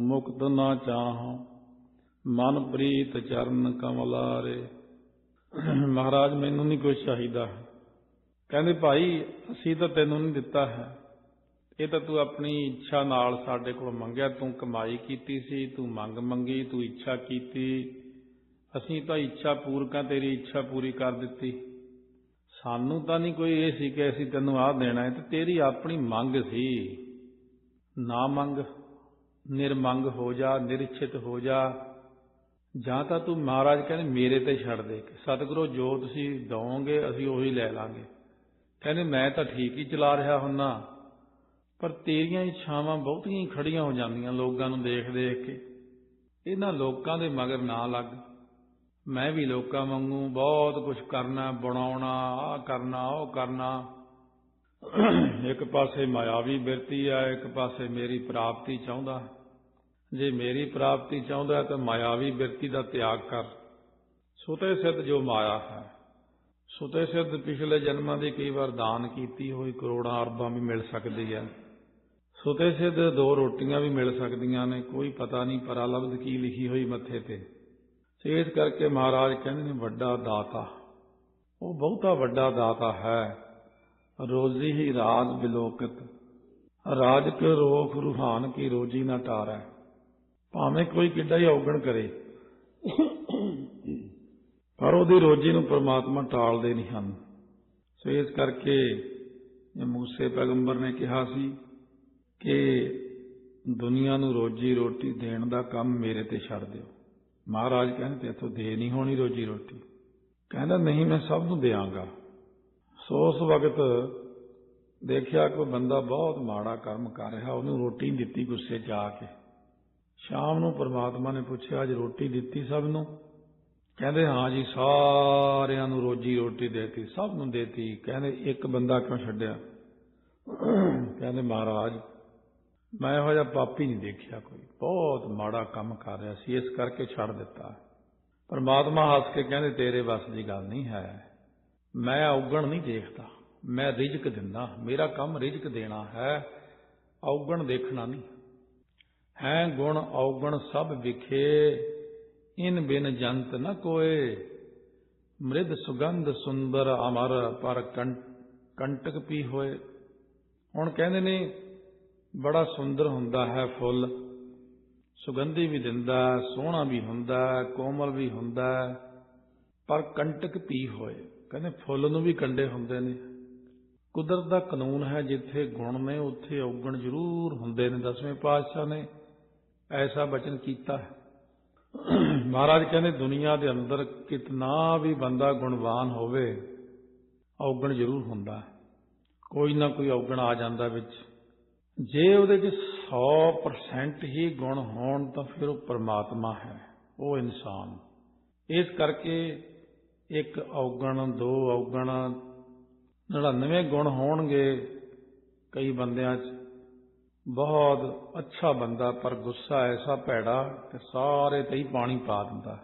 ਮੁਕਤ ਨਾ ਚਾਹੋ ਮਨ ਪ੍ਰੀਤ ਚਰਨ ਕਮਲਾਰੇ। ਮਹਾਰਾਜ, ਮੈਨੂੰ ਨਹੀਂ ਕੁਝ ਚਾਹੀਦਾ। ਕਹਿੰਦੇ, ਭਾਈ, ਅਸੀਂ ਤਾਂ ਤੈਨੂੰ ਨਹੀਂ ਦਿੱਤਾ ਹੈ। ਇਹ ਤਾਂ ਤੂੰ ਆਪਣੀ ਇੱਛਾ ਨਾਲ ਸਾਡੇ ਕੋਲ ਮੰਗਿਆ, ਤੂੰ ਕਮਾਈ ਕੀਤੀ ਸੀ, ਤੂੰ ਮੰਗ ਮੰਗੀ, ਤੂੰ ਇੱਛਾ ਕੀਤੀ। ਅਸੀਂ ਤਾਂ ਇੱਛਾ ਪੂਰਕਾਂ, ਤੇਰੀ ਇੱਛਾ ਪੂਰੀ ਕਰ ਦਿੱਤੀ। ਸਾਨੂੰ ਤਾਂ ਨਹੀਂ ਕੋਈ ਇਹ ਸੀ ਕਿ ਅਸੀਂ ਤੈਨੂੰ ਆਹ ਦੇਣਾ ਹੈ, ਤੇ ਤੇਰੀ ਆਪਣੀ ਮੰਗ ਸੀ। ਨਾ ਮੰਗ, ਨਿਰਮੰਗ ਹੋ ਜਾ, ਨਿਰਛਿਤ ਹੋ ਜਾ। ਜਾਂ ਤਾਂ ਤੂੰ ਮਹਾਰਾਜ ਕਹਿੰਦੇ, ਮੇਰੇ ਤੇ ਛੱਡ ਦੇ ਸਤਿਗੁਰੂ ਜੋ ਤੁਸੀਂ ਦਵੋਗੇ, ਅਸੀਂ ਉਹੀ ਲੈ ਲਾਂਗੇ। ਕਹਿੰਦੇ, ਮੈਂ ਤਾਂ ਠੀਕ ਹੀ ਚਲਾ ਰਿਹਾ ਹੁੰਨਾ। ਪਰ ਤੇਰੀਆਂ ਇੱਛਾਵਾਂ ਬਹੁਤੀਆਂ ਹੀ ਖੜੀਆਂ ਹੋ ਜਾਂਦੀਆਂ ਲੋਕਾਂ ਨੂੰ ਦੇਖ ਦੇਖ ਕੇ। ਇਹਨਾਂ ਲੋਕਾਂ ਦੇ ਮਗਰ ਨਾ ਲੱਗ। ਮੈਂ ਵੀ ਲੋਕਾਂ ਵਾਂਗੂ ਬਹੁਤ ਕੁਝ ਕਰਨਾ, ਬਣਾਉਣਾ, ਆਹ ਕਰਨਾ, ਉਹ ਕਰਨਾ। ਇੱਕ ਪਾਸੇ ਮਾਇਆਵੀ ਬਿਰਤੀ ਆ, ਇੱਕ ਪਾਸੇ ਮੇਰੀ ਪ੍ਰਾਪਤੀ ਚਾਹੁੰਦਾ। ਜੇ ਮੇਰੀ ਪ੍ਰਾਪਤੀ ਚਾਹੁੰਦਾ ਤਾਂ ਮਾਇਆਵੀ ਬਿਰਤੀ ਦਾ ਤਿਆਗ ਕਰ। ਸੁਤੇ ਸਿੱਧ ਜੋ ਮਾਇਆ ਹੈ। ਸੁਤੇ ਸਿੱਧ ਪਿਛਲੇ ਜਨਮਾਂ ਦੀ ਕਈ ਵਾਰ ਦਾਨ ਕੀਤੀ ਹੋਈ ਕਰੋੜਾਂ ਅਰਬਾਂ ਵੀ ਮਿਲ ਸਕਦੀ ਹੈ। ਸੁਤੇ ਸਿੱਧ ਦੋ ਰੋਟੀਆਂ ਵੀ ਮਿਲ ਸਕਦੀਆਂ ਨੇ, ਕੋਈ ਪਤਾ ਨਹੀਂ ਪਰਾ ਕੀ ਲਿਖੀ ਹੋਈ ਮੱਥੇ ਤੇ। ਤੇ ਇਸ ਕਰਕੇ ਮਹਾਰਾਜ ਕਹਿੰਦੇ ਨੇ, ਵੱਡਾ ਦਾਤਾ। ਉਹ ਬਹੁਤਾ ਵੱਡਾ ਦਾਤਾ ਹੈ। ਰੋਜ਼ੀ ਹੀ ਰਾਜ ਬਿਲੋਕਤ। ਰਾਜ ਕੇ ਰੋਖ ਰੂਹਾਨ ਕੀ ਰੋਜੀ ਨਾ ਟਾਰੈ। ਭਾਵੇਂ ਕੋਈ ਕਿੱਡਾ ਹੀ ਔਗਣ ਕਰੇ। ਪਰ ਉਹਦੀ ਰੋਜੀ ਨੂੰ ਪ੍ਰਮਾਤਮਾ ਟਾਲਦੇ ਨਹੀਂ ਹਨ। ਸੋ ਇਸ ਕਰਕੇ ਇਹ ਮੂਸੇ ਪੈਗੰਬਰ ਨੇ ਕਿਹਾ ਸੀ ਕਿ ਦੁਨੀਆ ਨੂੰ ਰੋਜੀ ਰੋਟੀ ਦੇਣ ਦਾ ਕੰਮ ਮੇਰੇ ਤੇ ਛੱਡ ਦਿਓ। ਮਹਾਰਾਜ ਕਹਿੰਦੇ ਤੇ ਇਥੋਂ ਦੇ ਨਹੀਂ ਹੋਣੀ ਰੋਜੀ ਰੋਟੀ। ਕਹਿੰਦਾ, ਨਹੀਂ, ਮੈਂ ਸਭ ਨੂੰ ਦੇਵਾਂਗਾ ਸੋ ਉਸ ਵਕਤ ਦੇਖਿਆ ਕੋਈ ਬੰਦਾ ਬਹੁਤ ਮਾੜਾ ਕਰਮ ਕਰ ਰਿਹਾ। ਉਹਨੂੰ ਰੋਟੀ ਦਿੱਤੀ ਗੁੱਸੇ 'ਚ ਆ ਕੇ। ਸ਼ਾਮ ਨੂੰ ਪ੍ਰਮਾਤਮਾ ਨੇ ਪੁੱਛਿਆ, ਅੱਜ ਰੋਟੀ ਦਿੱਤੀ ਸਭ ਨੂੰ? ਕਹਿੰਦੇ, ਹਾਂ ਜੀ, ਸਾਰਿਆਂ ਨੂੰ ਰੋਜੀ ਰੋਟੀ ਦੇਤੀ, ਸਭ ਨੂੰ ਦੇਤੀ। ਕਹਿੰਦੇ, ਇੱਕ ਬੰਦਾ ਕਿਉਂ ਛੱਡਿਆ? ਕਹਿੰਦੇ, ਮਹਾਰਾਜ ਮੈਂ ਇਹੋ ਜਿਹਾ ਪਾਪੀ ਨਹੀਂ ਦੇਖਿਆ ਕੋਈ। ਬਹੁਤ ਮਾੜਾ ਕੰਮ ਕਰ ਰਿਹਾ ਸੀ, ਇਸ ਕਰਕੇ ਛੱਡ ਦਿੱਤਾ। ਪਰਮਾਤਮਾ ਹੱਸ ਕੇ ਕਹਿੰਦੇ, ਤੇਰੇ ਵੱਸ ਦੀ ਗੱਲ ਨਹੀਂ ਹੈ। ਮੈਂ ਔਗਣ ਨਹੀਂ ਦੇਖਦਾ, ਮੈਂ ਰਿਜ਼ਕ ਦਿੰਦਾ। ਮੇਰਾ ਕੰਮ ਰਿਜ਼ਕ ਦੇਣਾ ਹੈ, ਔਗਣ ਦੇਖਣਾ ਨਹੀਂ। ਹੈ ਗੁਣ, ਔਗਣ ਸਭ ਵਿਖੇ, ਇਨ ਬਿਨ ਜੰਤ ਨ ਕੋਏ। ਮ੍ਰਿਦ ਸੁਗੰਧ ਸੁੰਦਰ ਅਮਰ, ਪਰ ਕੰਟਕ ਪੀ ਹੋਏ। ਹੁਣ ਕਹਿੰਦੇ ਨੇ ਬੜਾ ਸੁੰਦਰ ਹੁੰਦਾ ਹੈ ਫੁੱਲ। ਸੁਗੰਧੀ ਵੀ ਦਿੰਦਾ, ਸੋਹਣਾ ਵੀ ਹੁੰਦਾ, ਕੋਮਲ ਵੀ ਹੁੰਦਾ। ਪਰ ਕੰਟਕ ਪੀ ਹੋਏ। ਕਹਿੰਦੇ ਫੁੱਲ ਨੂੰ ਵੀ ਕੰਡੇ ਹੁੰਦੇ ਨੇ। ਕੁਦਰਤ ਦਾ ਕਾਨੂੰਨ ਹੈ ਜਿੱਥੇ ਗੁਣ ਨੇ, ਉੱਥੇ ਔਗਣ ਜ਼ਰੂਰ ਹੁੰਦੇ ਨੇ। ਦਸਵੇਂ ਪਾਤਸ਼ਾਹ ਨੇ ਐਸਾ ਬਚਨ ਕੀਤਾ ਮਹਾਰਾਜ ਕਹਿੰਦੇ, ਦੁਨੀਆ ਦੇ ਅੰਦਰ ਕਿਤਨਾ ਵੀ ਬੰਦਾ ਗੁਣਵਾਨ ਹੋਵੇ, ਔਗਣ ਜ਼ਰੂਰ ਹੁੰਦਾ ਕੋਈ ਨਾ ਕੋਈ ਔਗਣ ਆ ਜਾਂਦਾ ਵਿੱਚ। ਜੇ ਉਹਦੇ 'ਚ 100% ਹੀ ਗੁਣ ਹੋਣ ਤਾਂ ਫਿਰ ਉਹ ਪਰਮਾਤਮਾ ਹੈ, ਉਹ ਇਨਸਾਨ। ਇਸ ਕਰਕੇ ਇੱਕ ਔਗਣ, ਦੋ ਔਗਣ 99 ਗੁਣ ਹੋਣਗੇ ਕਈ ਬੰਦਿਆਂ 'ਚ। ਬਹੁਤ ਅੱਛਾ ਬੰਦਾ, ਪਰ ਗੁੱਸਾ ਐਸਾ ਭੈੜਾ ਕਿ ਸਾਰੇ ਤੇ ਹੀ ਪਾਣੀ ਪਾ ਦਿੰਦਾ।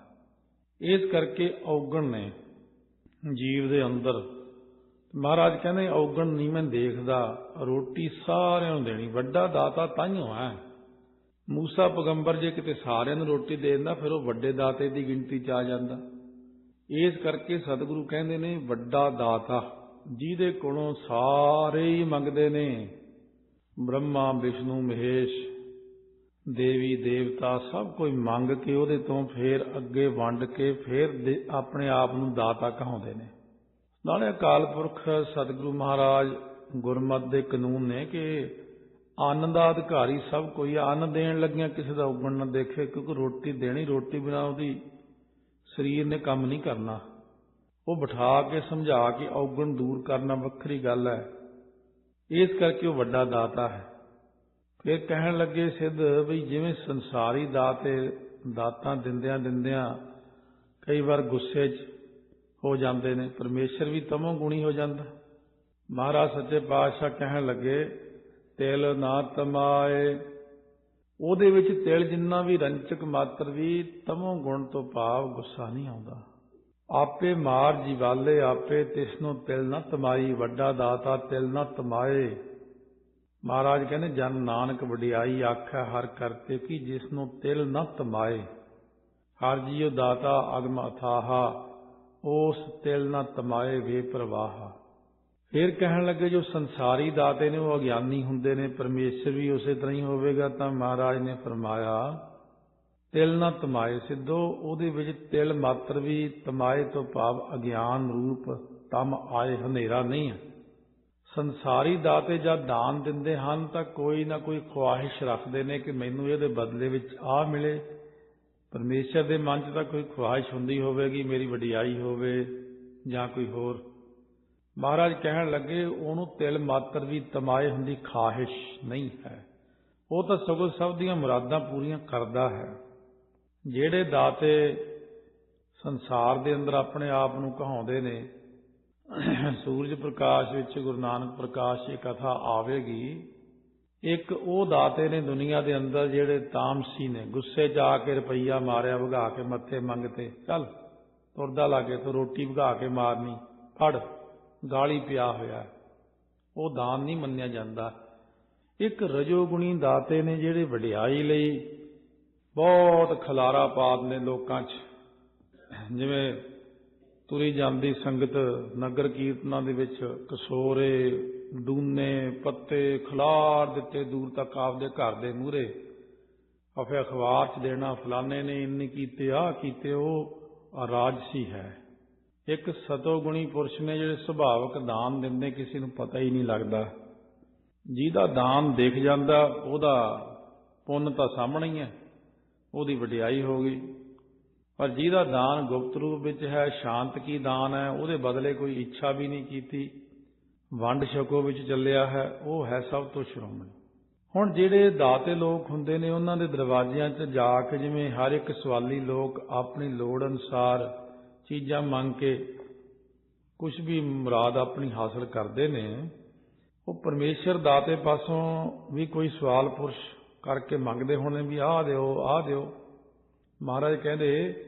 ਇਸ ਕਰਕੇ ਔਗਣ ਨੇ ਜੀਵ ਦੇ ਅੰਦਰ ਮਹਾਰਾਜ ਕਹਿੰਦੇ, ਔਗਣ ਨਹੀਂ ਮੈਂ ਦੇਖਦਾ, ਰੋਟੀ ਸਾਰਿਆਂ ਨੂੰ ਦੇਣੀ, ਵੱਡਾ ਦਾਤਾ ਤਾਈਓ ਹੈ। ਮੂਸਾ ਪੈਗੰਬਰ ਜੇ ਕਿਤੇ ਸਾਰਿਆਂ ਨੂੰ ਰੋਟੀ ਦੇ ਦਿੰਦਾ, ਫਿਰ ਉਹ ਵੱਡੇ ਦਾਤੇ ਦੀ ਗਿਣਤੀ ਚ ਆ ਜਾਂਦਾ। ਇਸ ਕਰਕੇ ਸਤਿਗੁਰੂ ਕਹਿੰਦੇ ਨੇ, ਵੱਡਾ ਦਾਤਾ, ਜਿਹਦੇ ਕੋਲੋਂ ਸਾਰੇ ਹੀ ਮੰਗਦੇ ਨੇ। ਬ੍ਰਹਮਾ, ਵਿਸ਼ਨੂੰ, ਮਹੇਸ਼, ਦੇਵੀ, ਦੇਵਤਾ, ਸਭ ਕੋਈ ਮੰਗ ਕੇ ਉਹਦੇ ਤੋਂ ਫੇਰ ਅੱਗੇ ਵੰਡ ਕੇ ਫੇਰ ਆਪਣੇ ਆਪ ਨੂੰ ਦਾਤਾ ਕਹਾਉਂਦੇ ਨੇ। ਨਾਲੇ ਅਕਾਲ ਪੁਰਖ ਸਤਿਗੁਰੂ ਮਹਾਰਾਜ ਗੁਰਮਤ ਦੇ ਕਾਨੂੰਨ ਨੇ ਕਿ ਅੰਨ ਦਾ ਅਧਿਕਾਰੀ ਸਭ ਕੋਈ ਅੰਨ ਦੇਣ ਲੱਗਿਆ ਕਿਸੇ ਦਾ ਉਗਣ ਨਾ ਦੇਖੇ, ਕਿਉਂਕਿ ਰੋਟੀ ਦੇਣੀ, ਰੋਟੀ ਬਿਨਾ ਉਹਦੀ ਸਰੀਰ ਨੇ ਕੰਮ ਨਹੀਂ ਕਰਨਾ। ਉਹ ਬਿਠਾ ਕੇ ਸਮਝਾ ਕੇ ਔਗਣ ਦੂਰ ਕਰਨਾ ਵੱਖਰੀ ਗੱਲ ਹੈ। ਇਸ ਕਰਕੇ ਉਹ ਵੱਡਾ ਦਾਤਾ ਹੈ। ਫਿਰ ਕਹਿਣ ਲੱਗੇ ਸਿੱਧ ਵੀ ਜਿਵੇਂ ਸੰਸਾਰੀ ਦਾਤੇ ਦਾਤਾਂ ਦਿੰਦਿਆਂ ਦਿੰਦਿਆਂ ਕਈ ਵਾਰ ਗੁੱਸੇ 'ਚ ਹੋ ਜਾਂਦੇ ਨੇ। ਪਰਮੇਸ਼ਰ ਵੀ ਤਮੋ ਗੁਣੀ ਹੋ ਜਾਂਦਾ। ਮਹਾਰਾਜ ਸੱਚੇ ਪਾਤਸ਼ਾਹ ਕਹਿਣ ਲੱਗੇ, ਤਿਲ ਨਾ ਤਮਾਏ। ਉਹਦੇ ਵਿੱਚ ਤਿਲ ਜਿੰਨਾ ਵੀ ਰੰਚਕ ਮਾਤਰ ਵੀ ਤਮੋ ਗੁਣ ਤੋਂ ਭਾਵ ਗੁੱਸਾ ਨਹੀਂ ਆਉਂਦਾ। ਆਪੇ ਮਾਰ ਜੀਵਾਲੇ ਆਪੇ ਤਿਸ ਨੂੰ ਤਿਲ ਨਾ ਤਮਾਈ, ਵੱਡਾ ਦਾਤਾ ਤਿਲ ਨਾ ਤਮਾਏ। ਮਹਾਰਾਜ ਕਹਿੰਦੇ, ਜਨ ਨਾਨਕ ਵਡਿਆਈ ਆਖੈ ਹਰ ਕਰਤੇ ਕਿ ਜਿਸ ਨੂੰ ਤਿਲ ਨਾ ਤਮਾਏ। ਹਰ ਜੀਉ ਦਾਤਾ ਅਗਮ ਅਥਾਹਾ। ਉਸ ਤਿਲ ਨਾ ਤਮਾਏ ਵੇ ਪ੍ਰਵਾਹ। ਫਿਰ ਕਹਿਣ ਲੱਗੇ, ਜੋ ਸੰਸਾਰੀ ਦਾਤੇ ਨੇ, ਉਹ ਅਗਿਆਨੀ ਹੁੰਦੇ ਨੇ, ਪਰਮੇਸ਼ਰ ਵੀ ਉਸੇ ਤਰ੍ਹਾਂ ਹੀ ਹੋਵੇਗਾ, ਤਾਂ ਮਹਾਰਾਜ ਨੇ ਫਰਮਾਇਆ, ਤਿਲ ਨਾ ਤਮਾਏ ਸਿੱਧੋ, ਉਹਦੇ ਵਿੱਚ ਤਿਲ ਮਾਤਰ ਵੀ ਤਮਾਏ ਤੋਂ ਭਾਵ ਅਗਿਆਨ ਰੂਪ ਤਮ ਆਏ ਹਨੇਰਾ ਨਹੀਂ ਹੈ। ਸੰਸਾਰੀ ਦਾਤੇ ਜਦ ਦਾਨ ਦਿੰਦੇ ਹਨ, ਤਾਂ ਕੋਈ ਨਾ ਕੋਈ ਖੁਆਹਿਸ਼ ਰੱਖਦੇ ਨੇ ਕਿ ਮੈਨੂੰ ਇਹਦੇ ਬਦਲੇ ਵਿੱਚ ਆ ਮਿਲੇ। ਪਰਮੇਸ਼ਰ ਦੇ ਮਨ 'ਚ ਤਾਂ ਕੋਈ ਖੁਆਇਸ਼ ਹੁੰਦੀ ਹੋਵੇਗੀ, ਮੇਰੀ ਵਡਿਆਈ ਹੋਵੇ ਜਾਂ ਕੋਈ ਹੋਰ। ਮਹਾਰਾਜ ਕਹਿਣ ਲੱਗੇ, ਉਹਨੂੰ ਤਿਲ ਮਾਤਰ ਵੀ ਤਮਾਏ ਹੁੰਦੀ ਖਾਹਿਸ਼ ਨਹੀਂ ਹੈ। ਉਹ ਤਾਂ ਸਗੋਂ ਸਭ ਦੀਆਂ ਮੁਰਾਦਾਂ ਪੂਰੀਆਂ ਕਰਦਾ ਹੈ। ਜਿਹੜੇ ਦਾਤੇ ਸੰਸਾਰ ਦੇ ਅੰਦਰ ਆਪਣੇ ਆਪ ਨੂੰ ਕਹਾਉਂਦੇ ਨੇ, ਸੂਰਜ ਪ੍ਰਕਾਸ਼ ਵਿੱਚ ਗੁਰੂ ਨਾਨਕ ਪ੍ਰਕਾਸ਼ ਇਹ ਕਥਾ ਆਵੇਗੀ ਇੱਕ ਉਹ ਦਾਤੇ ਨੇ ਦੁਨੀਆ ਦੇ ਅੰਦਰ ਜਿਹੜੇ ਤਾਮਸੀ ਨੇ, ਗੁੱਸੇ 'ਚ ਆ ਕੇ ਰੁਪਈਆ ਮਾਰਿਆ ਵਗਾ ਕੇ ਮੱਥੇ ਮੰਗਤੇ, ਚੱਲ ਤੁਰਦਾ ਲਾਗੇ ਤੂੰ ਰੋਟੀ ਵਗਾ ਕੇ ਮਾਰਨੀ, ਫੜ, ਗਾਲੀ ਪਿਆ ਹੋਇਆ। ਉਹ ਦਾਨ ਨਹੀਂ ਮੰਨਿਆ ਜਾਂਦਾ। ਇੱਕ ਰਜੋਗੁਣੀ ਦਾਤੇ ਨੇ ਜਿਹੜੇ ਵਡਿਆਈ ਲਈ ਬਹੁਤ ਖਲਾਰਾ ਪਾ ਨੇ ਲੋਕਾਂ 'ਚ। ਜਿਵੇਂ ਤੁਰੀ ਜਾਂਦੀ ਸੰਗਤ ਨਗਰ ਕੀਰਤਨਾਂ ਦੇ ਵਿੱਚ ਕਸੋਰੇ ਦੂਨੇ ਪੱਤੇ ਖਲਾਰ ਦਿੱਤੇ ਦੂਰ ਤੱਕ ਆਪਦੇ ਘਰ ਦੇ ਮੂਹਰੇ। ਅਫੇ ਅਖਬਾਰ 'ਚ ਦੇਣਾ, ਫਲਾਣੇ ਨੇ ਇੰਨੇ ਕੀਤੇ ਆ ਕੀਤੇ, ਉਹ ਰਾਜਸੀ ਹੈ। ਇੱਕ ਸਤੋਗੁਣੀ ਪੁਰਸ਼ ਨੇ ਜਿਹੜੇ ਸੁਭਾਵਕ ਦਾਨ ਦਿੰਦੇ, ਕਿਸੇ ਨੂੰ ਪਤਾ ਹੀ ਨਹੀਂ ਲੱਗਦਾ। ਜਿਹਦਾ ਦਾਨ ਦੇਖ ਜਾਂਦਾ, ਉਹਦਾ ਪੁੰਨ ਤਾਂ ਸਾਹਮਣੇ ਹੀ ਹੈ, ਉਹਦੀ ਵਡਿਆਈ ਹੋ ਗਈ। ਪਰ ਜਿਹਦਾ ਦਾਨ ਗੁਪਤ ਰੂਪ ਵਿੱਚ ਹੈ, ਸ਼ਾਂਤ ਕੀ ਦਾਨ ਹੈ, ਉਹਦੇ ਬਦਲੇ ਕੋਈ ਇੱਛਾ ਵੀ ਨਹੀਂ ਕੀਤੀ। ਵੰਡ ਛਕੋ ਵਿੱਚ ਚੱਲਿਆ ਹੈ, ਉਹ ਹੈ ਸਭ ਤੋਂ ਸ਼੍ਰੋਮਣੀ। ਹੁਣ ਜਿਹੜੇ ਦਾਤੇ ਲੋਕ ਹੁੰਦੇ ਨੇ, ਉਹਨਾਂ ਦੇ ਦਰਵਾਜ਼ਿਆਂ 'ਚ ਜਾ ਕੇ ਜਿਵੇਂ ਹਰ ਇੱਕ ਸਵਾਲੀ ਲੋਕ ਆਪਣੀ ਲੋੜ ਅਨੁਸਾਰ ਚੀਜ਼ਾਂ ਮੰਗ ਕੇ ਕੁਝ ਵੀ ਮੁਰਾਦ ਆਪਣੀ ਹਾਸਲ ਕਰਦੇ ਨੇ, ਉਹ ਪਰਮੇਸ਼ਰ ਦਾਤੇ ਪਾਸੋਂ ਵੀ ਕੋਈ ਸਵਾਲ ਪੁਰਸ਼ ਕਰਕੇ ਮੰਗਦੇ ਹੋਣੇ ਵੀ ਆਹ ਦਿਓ ਆਹ ਦਿਓ। ਮਹਾਰਾਜ ਕਹਿੰਦੇ,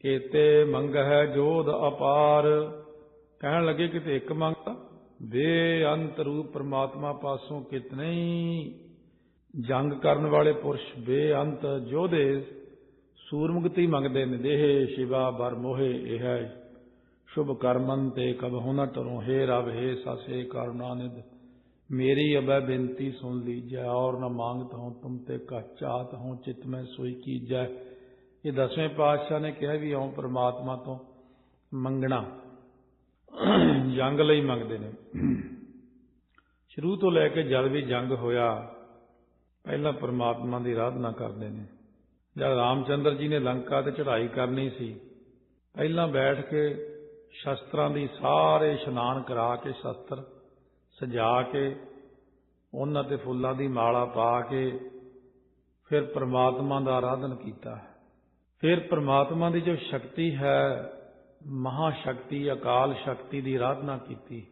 ਕੀਤੇ ਮੰਗ ਹੈ ਜੋਧ ਅਪਾਰ। ਕਹਿਣ ਲੱਗੇ, ਕਿਤੇ ਇੱਕ ਮੰਗ ਬੇਅੰਤ ਰੂਪ ਪ੍ਰਮਾਤਮਾ ਪਾਸੋਂ ਕਿਤਨੇ ਜੰਗ ਕਰਨ ਵਾਲੇ ਪੁਰਸ਼ ਬੇਅੰਤ ਜੋਧੇ ਸੂਰਮੁਗਤੀ ਮੰਗਦੇ ਨੇ ਦੇਹ, ਸ਼ਿਵਾ ਬਰ ਮੋਹੇ, ਇਹ ਹੈ ਸ਼ੁਭ ਕਰਮਨ ਤੇ ਕਬ ਹੋਣਾ ਤਰੋ ਹੈ ਰਬ, ਹੈ ਸਸੇ ਕਰੁਣਾਨਿਦ ਮੇਰੀ ਅਬੈ ਬੇਨਤੀ ਸੁਣ ਲੀਜੈ, ਔਰ ਨ ਮੰਗਤ ਹੂੰ ਤੁਮ ਤੇ ਕਾ ਚਾਹਤ ਹੂੰ ਚਿਤ ਮੈਂ ਸੋਈ ਕੀਜੈ। ਇਹ ਦਸਵੇਂ ਪਾਤਸ਼ਾਹ ਨੇ ਕਿਹਾ ਵੀ ਆਉਂ ਪ੍ਰਮਾਤਮਾ ਤੋਂ ਮੰਗਣਾ, ਜੰਗ ਲਈ ਮੰਗਦੇ ਨੇ। ਸ਼ੁਰੂ ਤੋਂ ਲੈ ਕੇ ਜਦ ਵੀ ਜੰਗ ਹੋਇਆ, ਪਹਿਲਾਂ ਪਰਮਾਤਮਾ ਦੀ ਆਰਾਧਨਾ ਕਰਦੇ ਨੇ। ਜਦ ਰਾਮਚੰਦਰ ਜੀ ਨੇ ਲੰਕਾ ਤੇ ਚੜ੍ਹਾਈ ਕਰਨੀ ਸੀ, ਪਹਿਲਾਂ ਬੈਠ ਕੇ ਸ਼ਸਤਰਾਂ ਦੀ ਸਾਰੇ ਇਸ਼ਨਾਨ ਕਰਾ ਕੇ ਸ਼ਸਤਰ ਸਜਾ ਕੇ, ਉਹਨਾਂ ਤੇ ਫੁੱਲਾਂ ਦੀ ਮਾਲਾ ਪਾ ਕੇ ਫਿਰ ਪ੍ਰਮਾਤਮਾ ਦਾ ਆਰਾਧਨ ਕੀਤਾ। ਫਿਰ ਪ੍ਰਮਾਤਮਾ ਦੀ ਜੋ ਸ਼ਕਤੀ ਹੈ ਮਹਾ ਸ਼ਕਤੀ ਅਕਾਲ ਸ਼ਕਤੀ ਦੀ ਆਰਾਧਨਾ ਕੀਤੀ।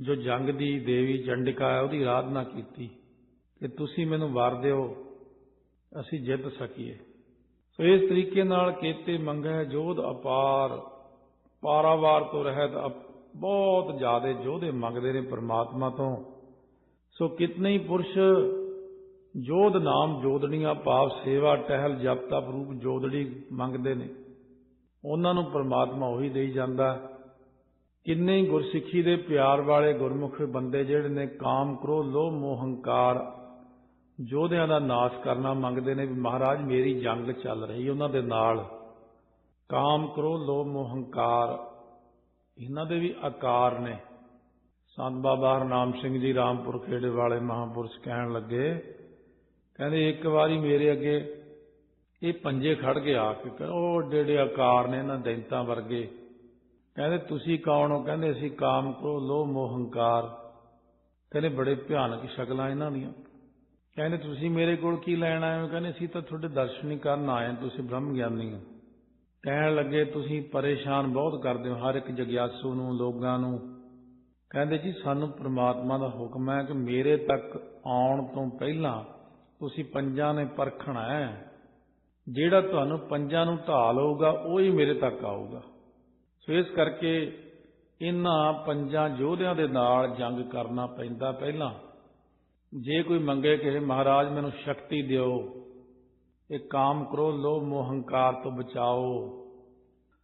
ਜੋ ਜੰਗ ਦੀ ਦੇਵੀ ਚੰਡਿਕਾ ਹੈ, ਉਹਦੀ ਆਰਾਧਨਾ ਕੀਤੀ ਕਿ ਤੁਸੀਂ ਮੈਨੂੰ ਵਰ ਦਿਓ, ਅਸੀਂ ਜਿੱਤ ਸਕੀਏ। ਸੋ ਇਸ ਤਰੀਕੇ ਨਾਲ ਕੀਤੇ ਮੰਗੈ ਜੋਧ ਅਪਾਰ, ਪਾਰਾਵਾਰ ਤੋਂ ਰਹਿਤ ਬਹੁਤ ਜ਼ਿਆਦੇ ਯੋਧੇ ਮੰਗਦੇ ਨੇ ਪ੍ਰਮਾਤਮਾ ਤੋਂ। ਸੋ ਕਿਤਨੇ ਹੀ ਪੁਰਸ਼ ਜੋਧ ਨਾਮ ਜੋਦੜੀਆਂ ਭਾਵ ਸੇਵਾ, ਟਹਿਲ ਜਪ ਤਪ ਰੂਪ ਜੋਦੜੀ ਮੰਗਦੇ ਨੇ। ਉਹਨਾਂ ਨੂੰ ਪ੍ਰਮਾਤਮਾ ਉਹੀ ਦੇਈ ਜਾਂਦਾ। ਕਿੰਨੇ ਗੁਰਸਿੱਖੀ ਦੇ ਪਿਆਰ ਵਾਲੇ ਗੁਰਮੁਖ ਬੰਦੇ ਜਿਹੜੇ ਨੇ, ਕਾਮ, ਕ੍ਰੋਧ, ਲੋਭ, ਮੋਹ, ਹੰਕਾਰ ਜੋਧਿਆਂ ਦਾ ਨਾਸ਼ ਕਰਨਾ ਮੰਗਦੇ ਨੇ ਵੀ ਮਹਾਰਾਜ ਮੇਰੀ ਜੰਗ ਚੱਲ ਰਹੀ ਉਹਨਾਂ ਦੇ ਨਾਲ। ਕਾਮ, ਕ੍ਰੋਧ, ਲੋਭ, ਮੋਹ, ਹੰਕਾਰ ਇਹਨਾਂ ਦੇ ਵੀ ਆਕਾਰ ਨੇ। ਸੰਤ ਬਾਬਾ ਹਰਨਾਮ ਸਿੰਘ ਜੀ ਰਾਮਪੁਰ ਖੇੜੇ ਵਾਲੇ ਮਹਾਪੁਰਸ਼ ਕਹਿਣ ਲੱਗੇ, ਕਹਿੰਦੇ, ਇੱਕ ਵਾਰੀ ਮੇਰੇ ਅੱਗੇ ਇਹ ਪੰਜੇ ਖੜ ਗਏ ਆ ਕੇ ਉਹ ਜਿਹੜੇ ਆਕਾਰ ਨੇ ਇਹਨਾਂ ਦੈਂਤਾਂ ਵਰਗੇ ਕਹਿੰਦੇ, ਤੁਸੀਂ ਕੌਣ ਹੋ? ਕਹਿੰਦੇ, ਅਸੀਂ ਕਾਮ ਕੋ ਲੋਭ, ਮੋਹ, ਹੰਕਾਰ। ਕਹਿੰਦੇ, ਬੜੇ ਭਿਆਨਕ ਸ਼ਕਲਾਂ ਇਹਨਾਂ ਦੀਆਂ। ਕਹਿੰਦੇ, ਤੁਸੀਂ ਮੇਰੇ ਕੋਲ ਕੀ ਲੈਣ ਆਏ ਹੋ? ਕਹਿੰਦੇ, ਅਸੀਂ ਤਾਂ ਤੁਹਾਡੇ ਦਰਸ਼ਨ ਹੀ ਕਰਨ ਆਏ ਤੁਸੀਂ ਬ੍ਰਹਮ ਗਿਆਨੀ ਹੋ। ਕਹਿਣ ਲੱਗੇ, ਤੁਸੀਂ ਪਰੇਸ਼ਾਨ ਬਹੁਤ ਕਰਦੇ ਹੋ ਹਰ ਇੱਕ ਜਗਿਆਸੂ ਨੂੰ, ਲੋਕਾਂ ਨੂੰ। ਕਹਿੰਦੇ, ਜੀ, ਸਾਨੂੰ ਪ੍ਰਮਾਤਮਾ ਦਾ ਹੁਕਮ ਹੈ ਕਿ ਮੇਰੇ ਤੱਕ ਆਉਣ ਤੋਂ ਪਹਿਲਾਂ ਤੁਸੀਂ ਪੰਜਾਂ ਨੇ ਪਰਖਣਾ ਹੈ। ਜਿਹੜਾ ਤੁਹਾਨੂੰ ਪੰਜਾਂ ਨੂੰ ਢਾਲ ਹੋਊਗਾ ਉਹ ਹੀ ਮੇਰੇ ਤੱਕ ਆਊਗਾ। ਸੋ ਇਸ ਕਰਕੇ ਇਹਨਾਂ ਪੰਜਾਂ ਯੋਧਿਆਂ ਦੇ ਨਾਲ ਜੰਗ ਕਰਨਾ ਪੈਂਦਾ ਪਹਿਲਾਂ। ਜੇ ਕੋਈ ਮੰਗੇ ਕਿ ਮਹਾਰਾਜ, ਮੈਨੂੰ ਸ਼ਕਤੀ ਦਿਓ, ਇਹ ਕਾਮ ਕਰੋ ਲੋਭ, ਮੋਹ, ਹੰਕਾਰ ਤੋਂ ਬਚਾਓ।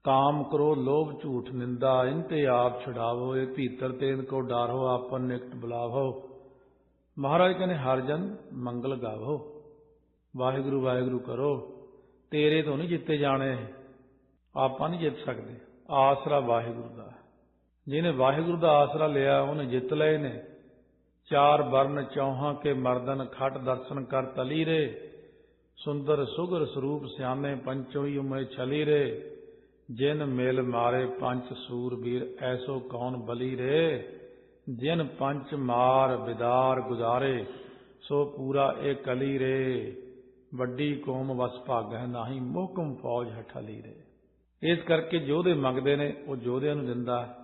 ਕਾਮ ਕਰੋ ਲੋਭ, ਝੂਠ, ਨਿੰਦਾ ਇਨ ਤੇ ਆਪ ਛਡਾਵੋ, ਇਹ ਭੀਤਰ ਤੇ ਇਨ ਕੋ ਡਾਰੋ, ਆਪਨ ਨਿਕਟ ਬੁਲਾਵੋ। ਮਹਾਰਾਜ ਕਹਿੰਦੇ, ਹਰ ਜਨ ਮੰਗਲ ਗਾਵੋ। ਵਾਹਿਗੁਰੂ ਵਾਹਿਗੁਰੂ ਕਰੋ। ਤੇਰੇ ਤੋਂ ਨਹੀਂ ਜਿੱਤੇ ਜਾਣੇ। ਆਪਾਂ ਨਹੀਂ ਜਿੱਤ ਸਕਦੇ। ਆਸਰਾ ਵਾਹਿਗੁਰੂ ਦਾ। ਜਿਹਨੇ ਵਾਹਿਗੁਰੂ ਦਾ ਆਸਰਾ ਲਿਆ, ਉਹਨੇ ਜਿੱਤ ਲਏ ਨੇ। ਚਾਰ ਵਰਨ ਚੌਹਾਂ ਕੇ ਮਰਦਨ ਖਟ ਦਰਸ਼ਨ ਕਰ ਤਲੀ ਰੇ ਸੁੰਦਰ ਸੁਗਰ ਸਰੂਪ ਸਿਆਨੇ ਪੰਚੋਈ ਉਮੇ ਛਲੀ ਰੇ ਜਿਨ ਮਿਲ ਮਾਰੇ ਪੰਚ ਸੂਰਬੀਰ ਐਸੋ ਕੌਣ ਬਲੀ ਰੇ ਜਿਨ ਪੰਚ ਮਾਰ ਵਿਦਾਰ ਗੁਜ਼ਾਰੇ, ਸੋ ਪੂਰਾ ਇਹ ਕਲੀ ਰੇ ਵੱਡੀ ਕੌਮ ਵਸ ਭਾਗੈ ਨਾਹੀ ਮੋਹਕਮ ਫੌਜ ਹਠਲੀ ਰੇ ਇਸ ਕਰਕੇ ਯੋਧੇ ਮੰਗਦੇ ਨੇ, ਉਹ ਯੋਧਿਆਂ ਨੂੰ ਦਿੰਦਾ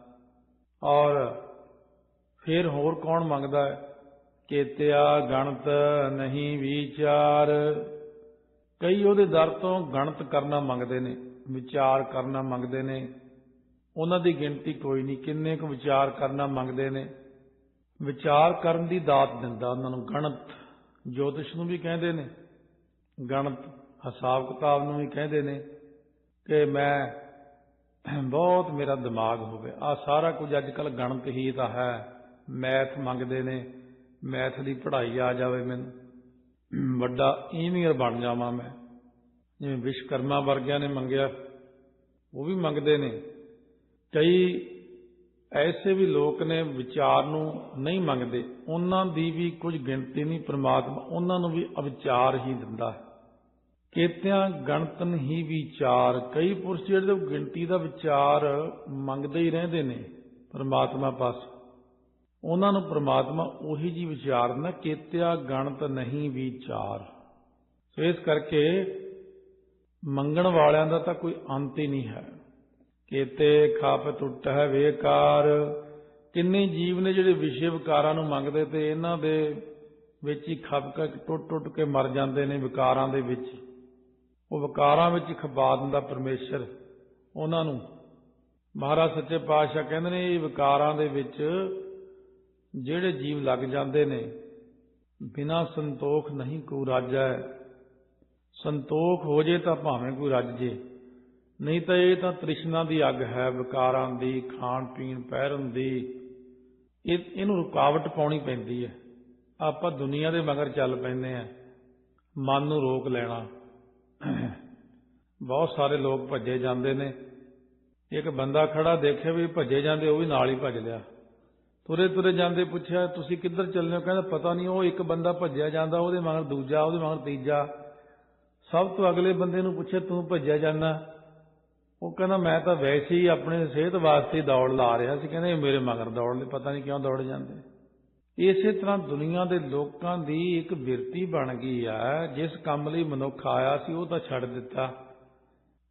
ਔਰ ਫਿਰ ਹੋਰ ਕੌਣ ਮੰਗਦਾ ਹੈ? ਕੇਤਿਆ ਗਣਤ ਨਹੀਂ ਵਿਚਾਰ। ਕਈ ਉਹਦੇ ਦਰ ਤੋਂ ਗਣਤ ਕਰਨਾ ਮੰਗਦੇ ਨੇ, ਵਿਚਾਰ ਕਰਨਾ ਮੰਗਦੇ ਨੇ। ਉਹਨਾਂ ਦੀ ਗਿਣਤੀ ਕੋਈ ਨਹੀਂ, ਕਿੰਨੇ ਕੁ ਵਿਚਾਰ ਕਰਨਾ ਮੰਗਦੇ ਨੇ। ਵਿਚਾਰ ਕਰਨ ਦੀ ਦਾਤ ਦਿੰਦਾ ਉਹਨਾਂ ਨੂੰ, ਗਣਤ। ਜੋਤਿਸ਼ ਨੂੰ ਵੀ ਕਹਿੰਦੇ ਨੇ, ਗਣਤ, ਹਿਸਾਬ ਕਿਤਾਬ ਨੂੰ ਵੀ ਕਹਿੰਦੇ ਨੇ। ਕਿ ਮੈਂ ਬਹੁਤ ਮੇਰਾ ਦਿਮਾਗ ਹੋਵੇ। ਆ ਸਾਰਾ ਕੁਝ ਅੱਜ ਕੱਲ ਗਣਤ ਹੀ ਤਾਂ ਹੈ। ਮੈਥ ਮੰਗਦੇ ਨੇ। ਮੈਥ ਦੀ ਪੜ੍ਹਾਈ ਆ ਜਾਵੇ ਮੈਨੂੰ। ਵੱਡਾ ਇੰਜੀਨੀਅਰ ਬਣ ਜਾਵਾਂ ਮੈਂ। ਜਿਵੇਂ ਵਿਸ਼ਕਰਮਾ ਵਰਗਿਆਂ ਨੇ ਮੰਗਿਆ, ਉਹ ਵੀ ਮੰਗਦੇ ਨੇ। ਕਈ ਐਸੇ ਵੀ ਲੋਕ ਨੇ ਵਿਚਾਰ ਨੂੰ ਨਹੀਂ ਮੰਗਦੇ। ਉਹਨਾਂ ਦੀ ਵੀ ਕੁਝ ਗਿਣਤੀ ਨਹੀਂ, ਪ੍ਰਮਾਤਮਾ ਉਹਨਾਂ ਨੂੰ ਵੀ ਅਵਿਚਾਰ ਹੀ ਦਿੰਦਾ ਹੈ। ਕੇਤਿਆਂ ਗਣਤਨ ਹੀ ਵਿਚਾਰ। ਕਈ ਪੁਰਸ਼ ਜਿਹੜੇ ਉਹ ਗਿਣਤੀ ਦਾ ਵਿਚਾਰ ਮੰਗਦੇ ਹੀ ਰਹਿੰਦੇ ਨੇ ਪਰਮਾਤਮਾ ਪਾਸ। ਉਹਨਾਂ ਨੂੰ ਪਰਮਾਤਮਾ ਉਹੀ ਜੀ ਵਿਚਾਰ ਨਾ ਕੇਤਿਆ ਗਣਤ ਨਹੀਂ ਵਿਚਾਰ। ਸੋ ਇਸ ਕਰਕੇ ਮੰਗਣ ਵਾਲਿਆਂ ਦਾ ਤਾਂ ਕੋਈ ਅੰਤ ਹੀ ਨਹੀਂ ਹੈ। ਕੇਤੇ ਖਪ ਟੁੱਟ ਹੈ ਵੇਕਾਰ। ਕਿੰਨੇ ਜੀਵ ਨੇ ਜਿਹੜੇ ਵਿਸ਼ੇ ਵਿਕਾਰਾਂ ਨੂੰ ਮੰਗਦੇ ਤੇ ਇਹਨਾਂ ਦੇ ਵਿੱਚ ਹੀ ਖਪ ਕੇ ਟੁੱਟ ਟੁੱਟ ਕੇ ਮਰ ਜਾਂਦੇ ਨੇ ਵਿਕਾਰਾਂ ਦੇ ਵਿੱਚ। ਉਹ ਵਿਕਾਰਾਂ ਵਿੱਚ ਖਪਾ ਦਿੰਦਾ ਪਰਮੇਸ਼ਰ। ਉਹਨਾਂ ਨੂੰ ਮਹਾਰਾਜ ਸੱਚੇ ਪਾਤਸ਼ਾਹ ਕਹਿੰਦੇ ਨੇ, ਇਹ ਵਿਕਾਰਾਂ ਦੇ ਵਿੱਚ ਜਿਹੜੇ ਜੀਵ ਲੱਗ ਜਾਂਦੇ ਨੇ, ਬਿਨਾ ਸੰਤੋਖ ਨਹੀਂ ਕੋ ਹੈ ਸੰਤੋਖ ਹੋ ਜੇ ਤਾਂ ਭਾਵੇਂ ਕੋਈ ਰੱਜ ਜੇ, ਨਹੀਂ ਤਾਂ ਇਹ ਤਾਂ ਤ੍ਰਿਸ਼ਨਾ ਦੀ ਅੱਗ ਹੈ, ਵਿਕਾਰਾਂ ਦੀ, ਖਾਣ ਪੀਣ, ਪਹਿਰਨ ਦੀ। ਇਹ, ਇਹਨੂੰ ਰੁਕਾਵਟ ਪਾਉਣੀ ਪੈਂਦੀ ਹੈ। ਆਪਾਂ ਦੁਨੀਆ ਦੇ ਮਗਰ ਚੱਲ ਪੈਂਦੇ ਆ ਮਨ ਨੂੰ ਰੋਕ ਲੈਣਾ। ਬਹੁਤ ਸਾਰੇ ਲੋਕ ਭੱਜੇ ਜਾਂਦੇ ਨੇ। ਇੱਕ ਬੰਦਾ ਖੜਾ ਦੇਖਿਆ ਵੀ ਭੱਜੇ ਜਾਂਦੇ, ਉਹ ਵੀ ਨਾਲ ਹੀ ਭੱਜ ਲਿਆ। ਤੁਰੇ ਤੁਰੇ ਜਾਂਦੇ ਪੁੱਛਿਆ, ਤੁਸੀਂ ਕਿੱਧਰ ਚੱਲਦੇ ਹੋ? ਕਹਿੰਦਾ, ਪਤਾ ਨਹੀਂ, ਉਹ ਇੱਕ ਬੰਦਾ ਭੱਜਿਆ ਜਾਂਦਾ, ਉਹਦੇ ਮਗਰ ਦੂਜਾ, ਉਹਦੇ ਮਗਰ ਤੀਜਾ। ਸਭ ਤੋਂ ਅਗਲੇ ਬੰਦੇ ਨੂੰ ਪੁੱਛਿਆ, ਤੂੰ ਭੱਜਿਆ ਜਾਂਦਾ? ਉਹ ਕਹਿੰਦਾ, ਮੈਂ ਤਾਂ ਵੈਸੇ ਹੀ ਆਪਣੇ ਸਿਹਤ ਵਾਸਤੇ ਦੌੜ ਲਾ ਰਿਹਾ ਸੀ। ਕਹਿੰਦੇ ਮੇਰੇ ਮਗਰ ਦੌੜ ਲਈ ਪਤਾ ਨਹੀਂ ਕਿਉਂ ਦੌੜ ਜਾਂਦੇ? ਇਸੇ ਤਰ੍ਹਾਂ ਦੁਨੀਆ ਦੇ ਲੋਕਾਂ ਦੀ ਇੱਕ ਬਿਰਤੀ ਬਣ ਗਈ ਆ। ਜਿਸ ਕੰਮ ਲਈ ਮਨੁੱਖ ਆਇਆ ਸੀ, ਉਹ ਤਾਂ ਛੱਡ ਦਿੱਤਾ।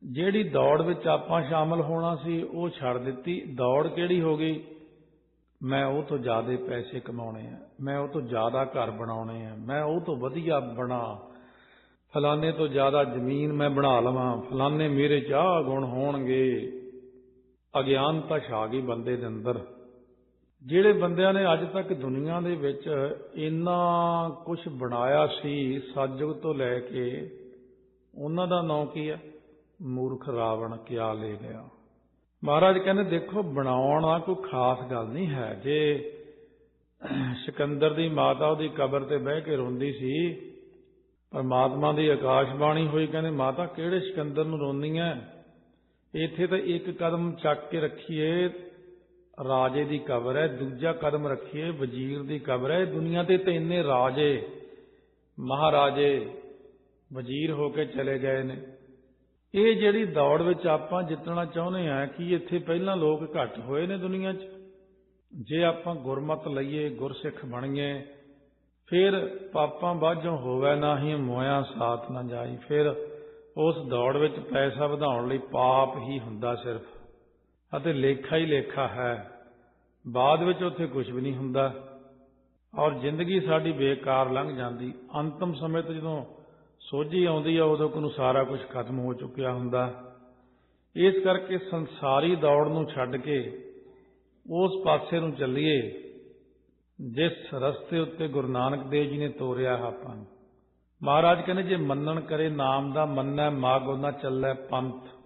ਜਿਹੜੀ ਦੌੜ ਵਿੱਚ ਆਪਾਂ ਸ਼ਾਮਲ ਹੋਣਾ ਸੀ, ਉਹ ਛੱਡ ਦਿੱਤੀ। ਦੌੜ ਕਿਹੜੀ ਹੋ ਗਈ? ਮੈਂ ਉਹ ਤੋਂ ਜ਼ਿਆਦਾ ਪੈਸੇ ਕਮਾਉਣੇ ਆ। ਮੈਂ ਉਹ ਤੋਂ ਜ਼ਿਆਦਾ ਘਰ ਬਣਾਉਣੇ ਆ। ਮੈਂ ਉਹ ਤੋਂ ਵਧੀਆ ਬਣਾ। ਫਲਾਣੇ ਤੋਂ ਜ਼ਿਆਦਾ ਜ਼ਮੀਨ ਮੈਂ ਬਣਾ ਲਵਾਂ। ਫਲਾਣੇ ਮੇਰੇ ਚਾਹ ਗੁਣ ਹੋਣਗੇ। ਅਗਿਆਨਤਾ ਛਾ ਗਈ ਬੰਦੇ ਦੇ ਅੰਦਰ। ਜਿਹੜੇ ਬੰਦਿਆਂ ਨੇ ਅੱਜ ਤੱਕ ਦੁਨੀਆ ਦੇ ਵਿੱਚ ਇੰਨਾ ਕੁਝ ਬਣਾਇਆ ਸੀ ਸਤਜੁਗ ਤੋਂ ਲੈ ਕੇ ਉਹਨਾਂ ਦਾ ਨਾਂ ਕੀ ਹੈ ਮੂਰਖ ਰਾਵਣ, ਕਿਆ ਲੈ ਗਿਆ? ਮਹਾਰਾਜ ਕਹਿੰਦੇ, ਦੇਖੋ, ਬਣਾਉਣਾ ਕੋਈ ਖਾਸ ਗੱਲ ਨਹੀਂ ਹੈ। ਜੇ ਸਿਕੰਦਰ ਦੀ ਮਾਤਾ ਉਹਦੀ ਕਬਰ ਤੇ ਬਹਿ ਕੇ ਰੋਂਦੀ ਸੀ, ਪਰਮਾਤਮਾ ਦੀ ਆਕਾਸ਼ਬਾਣੀ ਹੋਈ, ਕਹਿੰਦੇ, ਮਾਤਾ, ਕਿਹੜੇ ਸਿਕੰਦਰ ਨੂੰ ਰੋਂਦੀ ਐ? ਇੱਥੇ ਤਾਂ ਇੱਕ ਕਦਮ ਚੱਕ ਕੇ ਰੱਖੀਏ ਰਾਜੇ ਦੀ ਕਬਰ ਹੈ, ਦੂਜਾ ਕਦਮ ਰੱਖੀਏ, ਵਜ਼ੀਰ ਦੀ ਕਬਰ ਹੈ। ਦੁਨੀਆ ਤੇ ਤਾਂ ਇੰਨੇ ਰਾਜੇ, ਮਹਾਰਾਜੇ, ਵਜ਼ੀਰ ਹੋ ਕੇ ਚਲੇ ਗਏ ਨੇ। ਇਹ ਜਿਹੜੀ ਦੌੜ ਵਿੱਚ ਆਪਾਂ ਜਿੱਤਣਾ ਚਾਹੁੰਦੇ ਆ ਕਿ ਇੱਥੇ ਪਹਿਲਾਂ ਲੋਕ ਘੱਟ ਹੋਏ ਨੇ ਦੁਨੀਆ 'ਚ? ਜੇ ਆਪਾਂ ਗੁਰਮਤ ਲਈਏ, ਗੁਰਸਿੱਖ ਬਣੀਏ, ਫਿਰ ਪਾਪਾਂ ਬਾਝੋਂ ਹੋਵੇ ਨਾ ਹੀ ਮੋਇਆ ਸਾਥ ਨਾ ਜਾਈ। ਫਿਰ ਉਸ ਦੌੜ ਵਿੱਚ ਪੈਸਾ ਵਧਾਉਣ ਲਈ ਪਾਪ ਹੀ ਹੁੰਦਾ ਸਿਰਫ। ਅਤੇ ਲੇਖਾ ਹੀ ਲੇਖਾ ਹੈ। ਬਾਅਦ ਵਿੱਚ ਉੱਥੇ ਕੁਝ ਵੀ ਨਹੀਂ ਹੁੰਦਾ। ਔਰ ਜ਼ਿੰਦਗੀ ਸਾਡੀ ਬੇਕਾਰ ਲੰਘ ਜਾਂਦੀ। ਅੰਤਮ ਸਮੇਂ ਤੇ ਜਦੋਂ ਸੋਝੀ ਆਉਂਦੀ ਆ, ਉਦੋਂ ਕੋ ਸਾਰਾ ਕੁਝ ਖਤਮ ਹੋ ਚੁੱਕਿਆ ਹੁੰਦਾ। ਇਸ ਕਰਕੇ ਸੰਸਾਰੀ ਦੌੜ ਨੂੰ ਛੱਡ ਕੇ ਉਸ ਪਾਸੇ ਨੂੰ ਚੱਲੀਏ, ਜਿਸ ਰਸਤੇ ਉੱਤੇ ਗੁਰੂ ਨਾਨਕ ਦੇਵ ਜੀ ਨੇ ਤੋਰਿਆ ਆਪਾਂ ਨੂੰ। ਮਹਾਰਾਜ ਕਹਿੰਦੇ, ਜੇ ਮੰਨਣ ਕਰੇ ਨਾਮ ਦਾ ਮੰਨੈ, ਮਾਗ ਨਾ ਚੱਲੈ ਪੰਥ।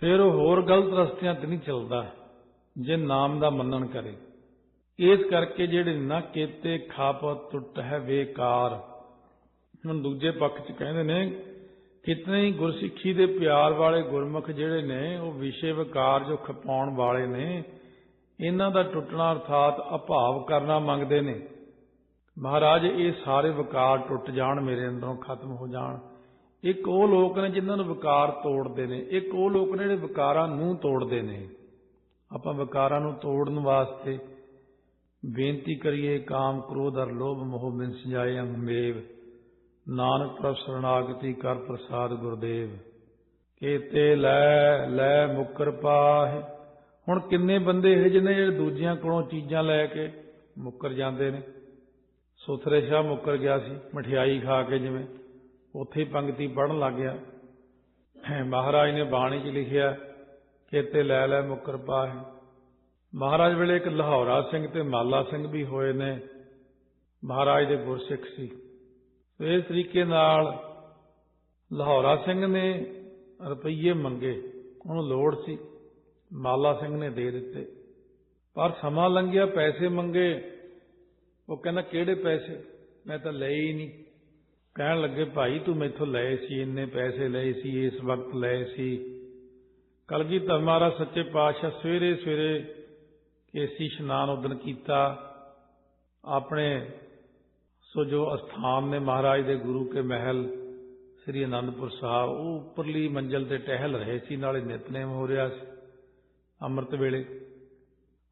ਫਿਰ ਉਹ ਹੋਰ ਗਲਤ ਰਸਤਿਆਂ ਤੇ ਨਹੀਂ ਚੱਲਦਾ, ਜੇ ਨਾਮ ਦਾ ਮੰਨਣ ਕਰੇ। ਇਸ ਕਰਕੇ ਜਿਹੜੇ ਨਾ ਕੀਤੇ ਖਾਪ ਟੁੱਟ ਹੈ ਵੇਕਾਰ। ਹੁਣ ਦੂਜੇ ਪੱਖ 'ਚ ਕਹਿੰਦੇ ਨੇ, ਕਿਤਨੇ ਹੀ ਗੁਰਸਿੱਖੀ ਦੇ ਪਿਆਰ ਵਾਲੇ ਗੁਰਮੁਖ ਜਿਹੜੇ ਨੇ, ਉਹ ਵਿਸ਼ੇ ਵਿਕਾਰ ਜੋ ਖਪਾਉਣ ਵਾਲੇ ਨੇ, ਇਹਨਾਂ ਦਾ ਟੁੱਟਣਾ ਅਰਥਾਤ ਅਭਾਵ ਕਰਨਾ ਮੰਗਦੇ ਨੇ। ਮਹਾਰਾਜ, ਇਹ ਸਾਰੇ ਵਿਕਾਰ ਟੁੱਟ ਜਾਣ, ਮੇਰੇ ਅੰਦਰੋਂ ਖਤਮ ਹੋ ਜਾਣ। ਇੱਕ ਉਹ ਲੋਕ ਨੇ ਜਿਨ੍ਹਾਂ ਨੂੰ ਵਿਕਾਰ ਤੋੜਦੇ ਨੇ, ਇੱਕ ਉਹ ਲੋਕ ਨੇ ਜਿਹੜੇ ਵਿਕਾਰਾਂ ਨੂੰ ਤੋੜਦੇ ਨੇ। ਆਪਾਂ ਵਿਕਾਰਾਂ ਨੂੰ ਤੋੜਨ ਵਾਸਤੇ ਬੇਨਤੀ ਕਰੀਏ, ਕਾਮ, ਕ੍ਰੋਧ ਅਰ ਲੋਭ ਮੋਹ ਮਿਨ ਸੰਜਾਏ ਅੰਮੇਵ ਨਾਨਕ ਪ੍ਰਭ ਸਰਣਾਗਤੀ ਕਰ ਪ੍ਰਸਾਦ ਗੁਰਦੇਵ। ਕੀਤੇ ਲੈ ਲੈ ਮੁਕਰ ਪਾਹਿ। ਹੁਣ ਕਿੰਨੇ ਬੰਦੇ ਇਹ ਜਿਹੇ ਨੇ ਜਿਹੜੇ ਦੂਜਿਆਂ ਕੋਲੋਂ ਚੀਜ਼ਾਂ ਲੈ ਕੇ ਮੁੱਕਰ ਜਾਂਦੇ ਨੇ? ਸੁਥਰੇ ਸ਼ਾਹ ਮੁੱਕਰ ਗਿਆ ਸੀ, ਮਠਿਆਈ ਖਾ ਕੇ ਜਿਵੇਂ। ਉੱਥੇ ਹੀ ਪੰਕਤੀ ਪੜਨ ਲੱਗ ਗਿਆ। ਮਹਾਰਾਜ ਨੇ ਬਾਣੀ 'ਚ ਲਿਖਿਆ, ਕਿਤੇ ਲੈ ਲੈ ਮੁੱਕਰ ਪਾਹੇ। ਮਹਾਰਾਜ ਵੇਲੇ ਇੱਕ ਲਾਹੌਰਾ ਸਿੰਘ ਤੇ ਮਾਲਾ ਸਿੰਘ ਵੀ ਹੋਏ ਨੇ। ਮਹਾਰਾਜ ਦੇ ਗੁਰਸਿੱਖ ਸੀ। ਇਸ ਤਰੀਕੇ ਨਾਲ ਲਾਹੌਰਾ ਸਿੰਘ ਨੇ ਰੁਪਈਏ ਮੰਗੇ, ਉਹਨੂੰ ਲੋੜ ਸੀ। ਮਾਲਾ ਸਿੰਘ ਨੇ ਦੇ ਦਿੱਤੇ। ਪਰ ਸਮਾਂ ਲੰਘਿਆ, ਪੈਸੇ ਮੰਗੇ। ਉਹ ਕਹਿੰਦਾ, ਕਿਹੜੇ ਪੈਸੇ? ਮੈਂ ਤਾਂ ਲਏ ਹੀ ਨਹੀਂ। ਕਹਿਣ ਲੱਗੇ, ਭਾਈ ਤੂੰ ਮੈਥੋਂ ਲਏ ਸੀ, ਇੰਨੇ ਪੈਸੇ ਲਏ ਸੀ, ਇਸ ਵਕਤ ਲਏ ਸੀ। ਕਲਗੀਧਰ ਮਹਾਰਾਜ ਸੱਚੇ ਪਾਤਸ਼ਾਹ ਸਵੇਰੇ ਸਵੇਰੇ ਕੇਸੀ ਇਸ਼ਨਾਨ ਉਦਨ ਕੀਤਾ। ਆਪਣੇ ਸੋ ਜੋ ਅਸਥਾਨ ਨੇ ਮਹਾਰਾਜ ਦੇ ਗੁਰੂ ਕੇ ਮਹਿਲ, ਸ੍ਰੀ ਅਨੰਦਪੁਰ ਸਾਹਿਬ, ਉਹ ਉੱਪਰਲੀ ਮੰਜ਼ਲ ਤੇ ਟਹਿਲ ਰਹੇ ਸੀ, ਨਾਲੇ ਨਿਤਨੇਮ ਹੋ ਰਿਹਾ ਸੀ ਅੰਮ੍ਰਿਤ ਵੇਲੇ।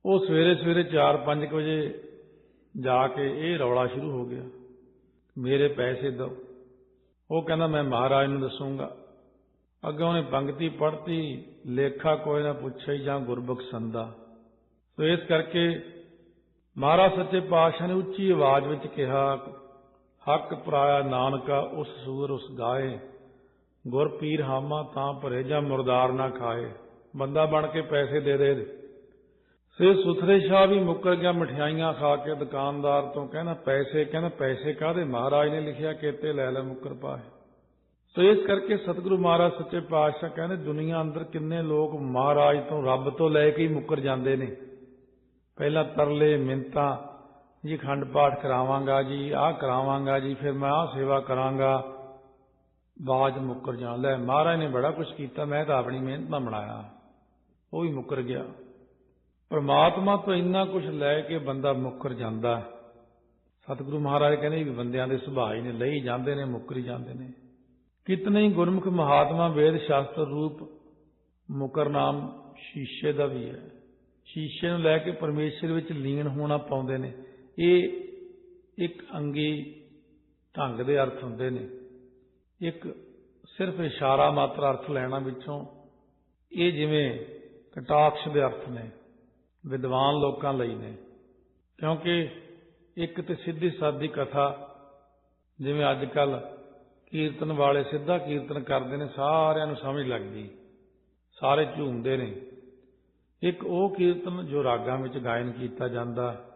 ਉਹ ਸਵੇਰੇ ਸਵੇਰੇ 4-5 ਵਜੇ ਜਾ ਕੇ ਇਹ ਰੌਲਾ ਸ਼ੁਰੂ ਹੋ ਗਿਆ। ਮੇਰੇ ਪੈਸੇ ਦਿਓ ਉਹ ਕਹਿੰਦਾ, ਮੈਂ ਮਹਾਰਾਜ ਨੂੰ ਦੱਸੂਗਾ। ਅੱਗੇ ਉਹਨੇ ਪੰਕਤੀ ਪੜ੍ਹਤੀ, ਲੇਖਾ ਕੋਈ ਨਾ ਪੁੱਛੇ ਜਾਂ ਗੁਰਬਖ ਸੰਦਾ ਸੋ ਇਸ ਕਰਕੇ ਮਹਾਰਾਜ ਸੱਚੇ ਪਾਤਸ਼ਾਹ ਨੇ ਉੱਚੀ ਆਵਾਜ਼ ਵਿੱਚ ਕਿਹਾ, ਹੱਕ ਪਰਾਇਆ ਨਾਨਕਾ, ਉਸ ਸੂਰ ਉਸ ਗਾਏ। ਗੁਰ ਪੀਰ ਹਾਮਾ ਤਾਂ ਭਰੇ ਜਾਂ ਮੁਰਦਾਰ ਨਾ ਖਾਏ। ਬੰਦਾ ਬਣ ਕੇ ਪੈਸੇ ਦੇ ਦੇ। ਸੇ ਸੁਥਰੇ ਸ਼ਾਹ ਵੀ ਮੁੱਕਰ ਗਿਆ, ਮਠਿਆਈਆਂ ਖਾ ਕੇ ਦੁਕਾਨਦਾਰ ਤੋਂ ਕਹਿੰਦਾ ਪੈਸੇ ਕਹਿੰਦਾ ਪੈਸੇ ਕਾਹਦੇ? ਮਹਾਰਾਜ ਨੇ ਲਿਖਿਆ ਕੇਤੇ ਲੈ ਲੈ ਮੁੱਕਰ ਪਾਏ। ਸੋ ਇਸ ਕਰਕੇ ਸਤਿਗੁਰੂ ਮਹਾਰਾਜ ਸੱਚੇ ਪਾਤਸ਼ਾਹ ਕਹਿੰਦੇ, ਦੁਨੀਆ ਅੰਦਰ ਕਿੰਨੇ ਲੋਕ ਮਹਾਰਾਜ ਤੋਂ ਰੱਬ ਤੋਂ ਲੈ ਕੇ ਹੀ ਮੁੱਕਰ ਜਾਂਦੇ ਨੇ। ਪਹਿਲਾਂ ਤਰਲੇ ਮਿੰਤਾ ਜੀ ਖੰਡ ਪਾਠ ਕਰਾਵਾਂਗਾ ਜੀ, ਆਹ ਕਰਾਵਾਂਗਾ ਜੀ, ਫਿਰ ਮੈਂ ਆਹ ਸੇਵਾ ਕਰਾਂਗਾ ਬਾਜ ਮੁੱਕਰ ਜਾਣ। ਲੈ, ਮਹਾਰਾਜ ਨੇ ਬੜਾ ਕੁਝ ਕੀਤਾ, ਮੈਂ ਤਾਂ ਆਪਣੀ ਮਿਹਨਤ ਨਾਲ ਬਣਾਇਆ। ਉਹ ਵੀ ਮੁੱਕਰ ਗਿਆ। ਪਰਮਾਤਮਾ ਤੋਂ ਇੰਨਾ ਕੁਝ ਲੈ ਕੇ ਬੰਦਾ ਮੁੱਕਰ ਜਾਂਦਾ ਸਤਿਗੁਰੂ ਮਹਾਰਾਜ ਕਹਿੰਦੇ ਵੀ ਬੰਦਿਆਂ ਦੇ ਸੁਭਾਅ ਹੀ ਨੇ, ਲਈ ਜਾਂਦੇ ਨੇ, ਮੁੱਕਰੀ ਜਾਂਦੇ ਨੇ। ਕਿਤਨੇ ਹੀ ਗੁਰਮੁਖ ਮਹਾਤਮਾ ਵੇਦ ਸ਼ਾਸਤਰ ਰੂਪ ਮੁਕਰ ਨਾਮ ਸ਼ੀਸ਼ੇ ਦਾ ਵੀ ਹੈ। ਸ਼ੀਸ਼ੇ ਨੂੰ ਲੈ ਕੇ ਪਰਮੇਸ਼ਰ ਵਿੱਚ ਲੀਨ ਹੋਣਾ ਪਾਉਂਦੇ ਨੇ। ਇਹ ਇੱਕ ਅੰਗੀ ਢੰਗ ਦੇ ਅਰਥ ਹੁੰਦੇ ਨੇ। ਇੱਕ ਸਿਰਫ ਇਸ਼ਾਰਾ ਮਾਤਰ ਅਰਥ ਲੈਣਾ ਵਿੱਚੋਂ ਇਹ ਜਿਵੇਂ ਕਟਾਕਸ਼ ਦੇ ਅਰਥ ਨੇ। ਵਿਦਵਾਨ ਲੋਕਾਂ ਲਈ ਨੇ। ਕਿਉਂਕਿ ਇੱਕ ਤੇ ਸਿੱਧੀ ਸਾਦੀ ਕਥਾ, ਜਿਵੇਂ ਅੱਜ ਕੱਲ ਕੀਰਤਨ ਵਾਲੇ ਸਿੱਧਾ ਕੀਰਤਨ ਕਰਦੇ ਨੇ, ਸਾਰਿਆਂ ਨੂੰ ਸਮਝ ਲੱਗਦੀ, ਸਾਰੇ ਝੂਮਦੇ ਨੇ। ਇੱਕ ਉਹ ਕੀਰਤਨ ਜੋ ਰਾਗਾਂ ਵਿੱਚ ਗਾਇਨ ਕੀਤਾ ਜਾਂਦਾ,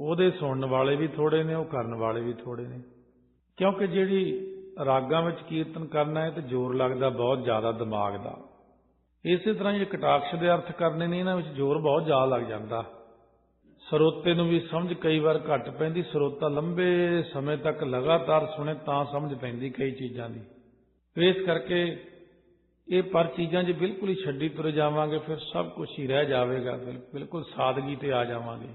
ਉਹਦੇ ਸੁਣਨ ਵਾਲੇ ਵੀ ਥੋੜੇ ਨੇ, ਉਹ ਕਰਨ ਵਾਲੇ ਵੀ ਥੋੜੇ ਨੇ। ਕਿਉਂਕਿ ਜਿਹੜੀ ਰਾਗਾਂ ਵਿੱਚ ਕੀਰਤਨ ਕਰਨਾ ਹੈ, ਤੇ ਜ਼ੋਰ ਲੱਗਦਾ ਬਹੁਤ ਜ਼ਿਆਦਾ ਦਿਮਾਗ ਦਾ। ਇਸੇ ਤਰ੍ਹਾਂ ਜਿਹੜੇ ਕਟਾਕਸ਼ ਦੇ ਅਰਥ ਕਰਨੇ ਨੇ, ਇਹਨਾਂ ਵਿੱਚ ਜ਼ੋਰ ਬਹੁਤ ਜ਼ਿਆਦਾ ਲੱਗ ਜਾਂਦਾ। ਸਰੋਤੇ ਨੂੰ ਵੀ ਸਮਝ ਕਈ ਵਾਰ ਘੱਟ ਪੈਂਦੀ, ਸਰੋਤਾ ਲੰਬੇ ਸਮੇਂ ਤੱਕ ਲਗਾਤਾਰ ਸੁਣੇ ਤਾਂ ਸਮਝ ਪੈਂਦੀ ਕਈ ਚੀਜ਼ਾਂ ਦੀ। ਇਸ ਕਰਕੇ ਇਹ ਪਰ ਚੀਜ਼ਾਂ ਜੇ ਬਿਲਕੁਲ ਹੀ ਛੱਡੀ ਤੁਰ ਜਾਵਾਂਗੇ, ਫਿਰ ਸਭ ਕੁਝ ਹੀ ਰਹਿ ਜਾਵੇਗਾ, ਬਿਲਕੁਲ ਸਾਦਗੀ ਤੇ ਆ ਜਾਵਾਂਗੇ।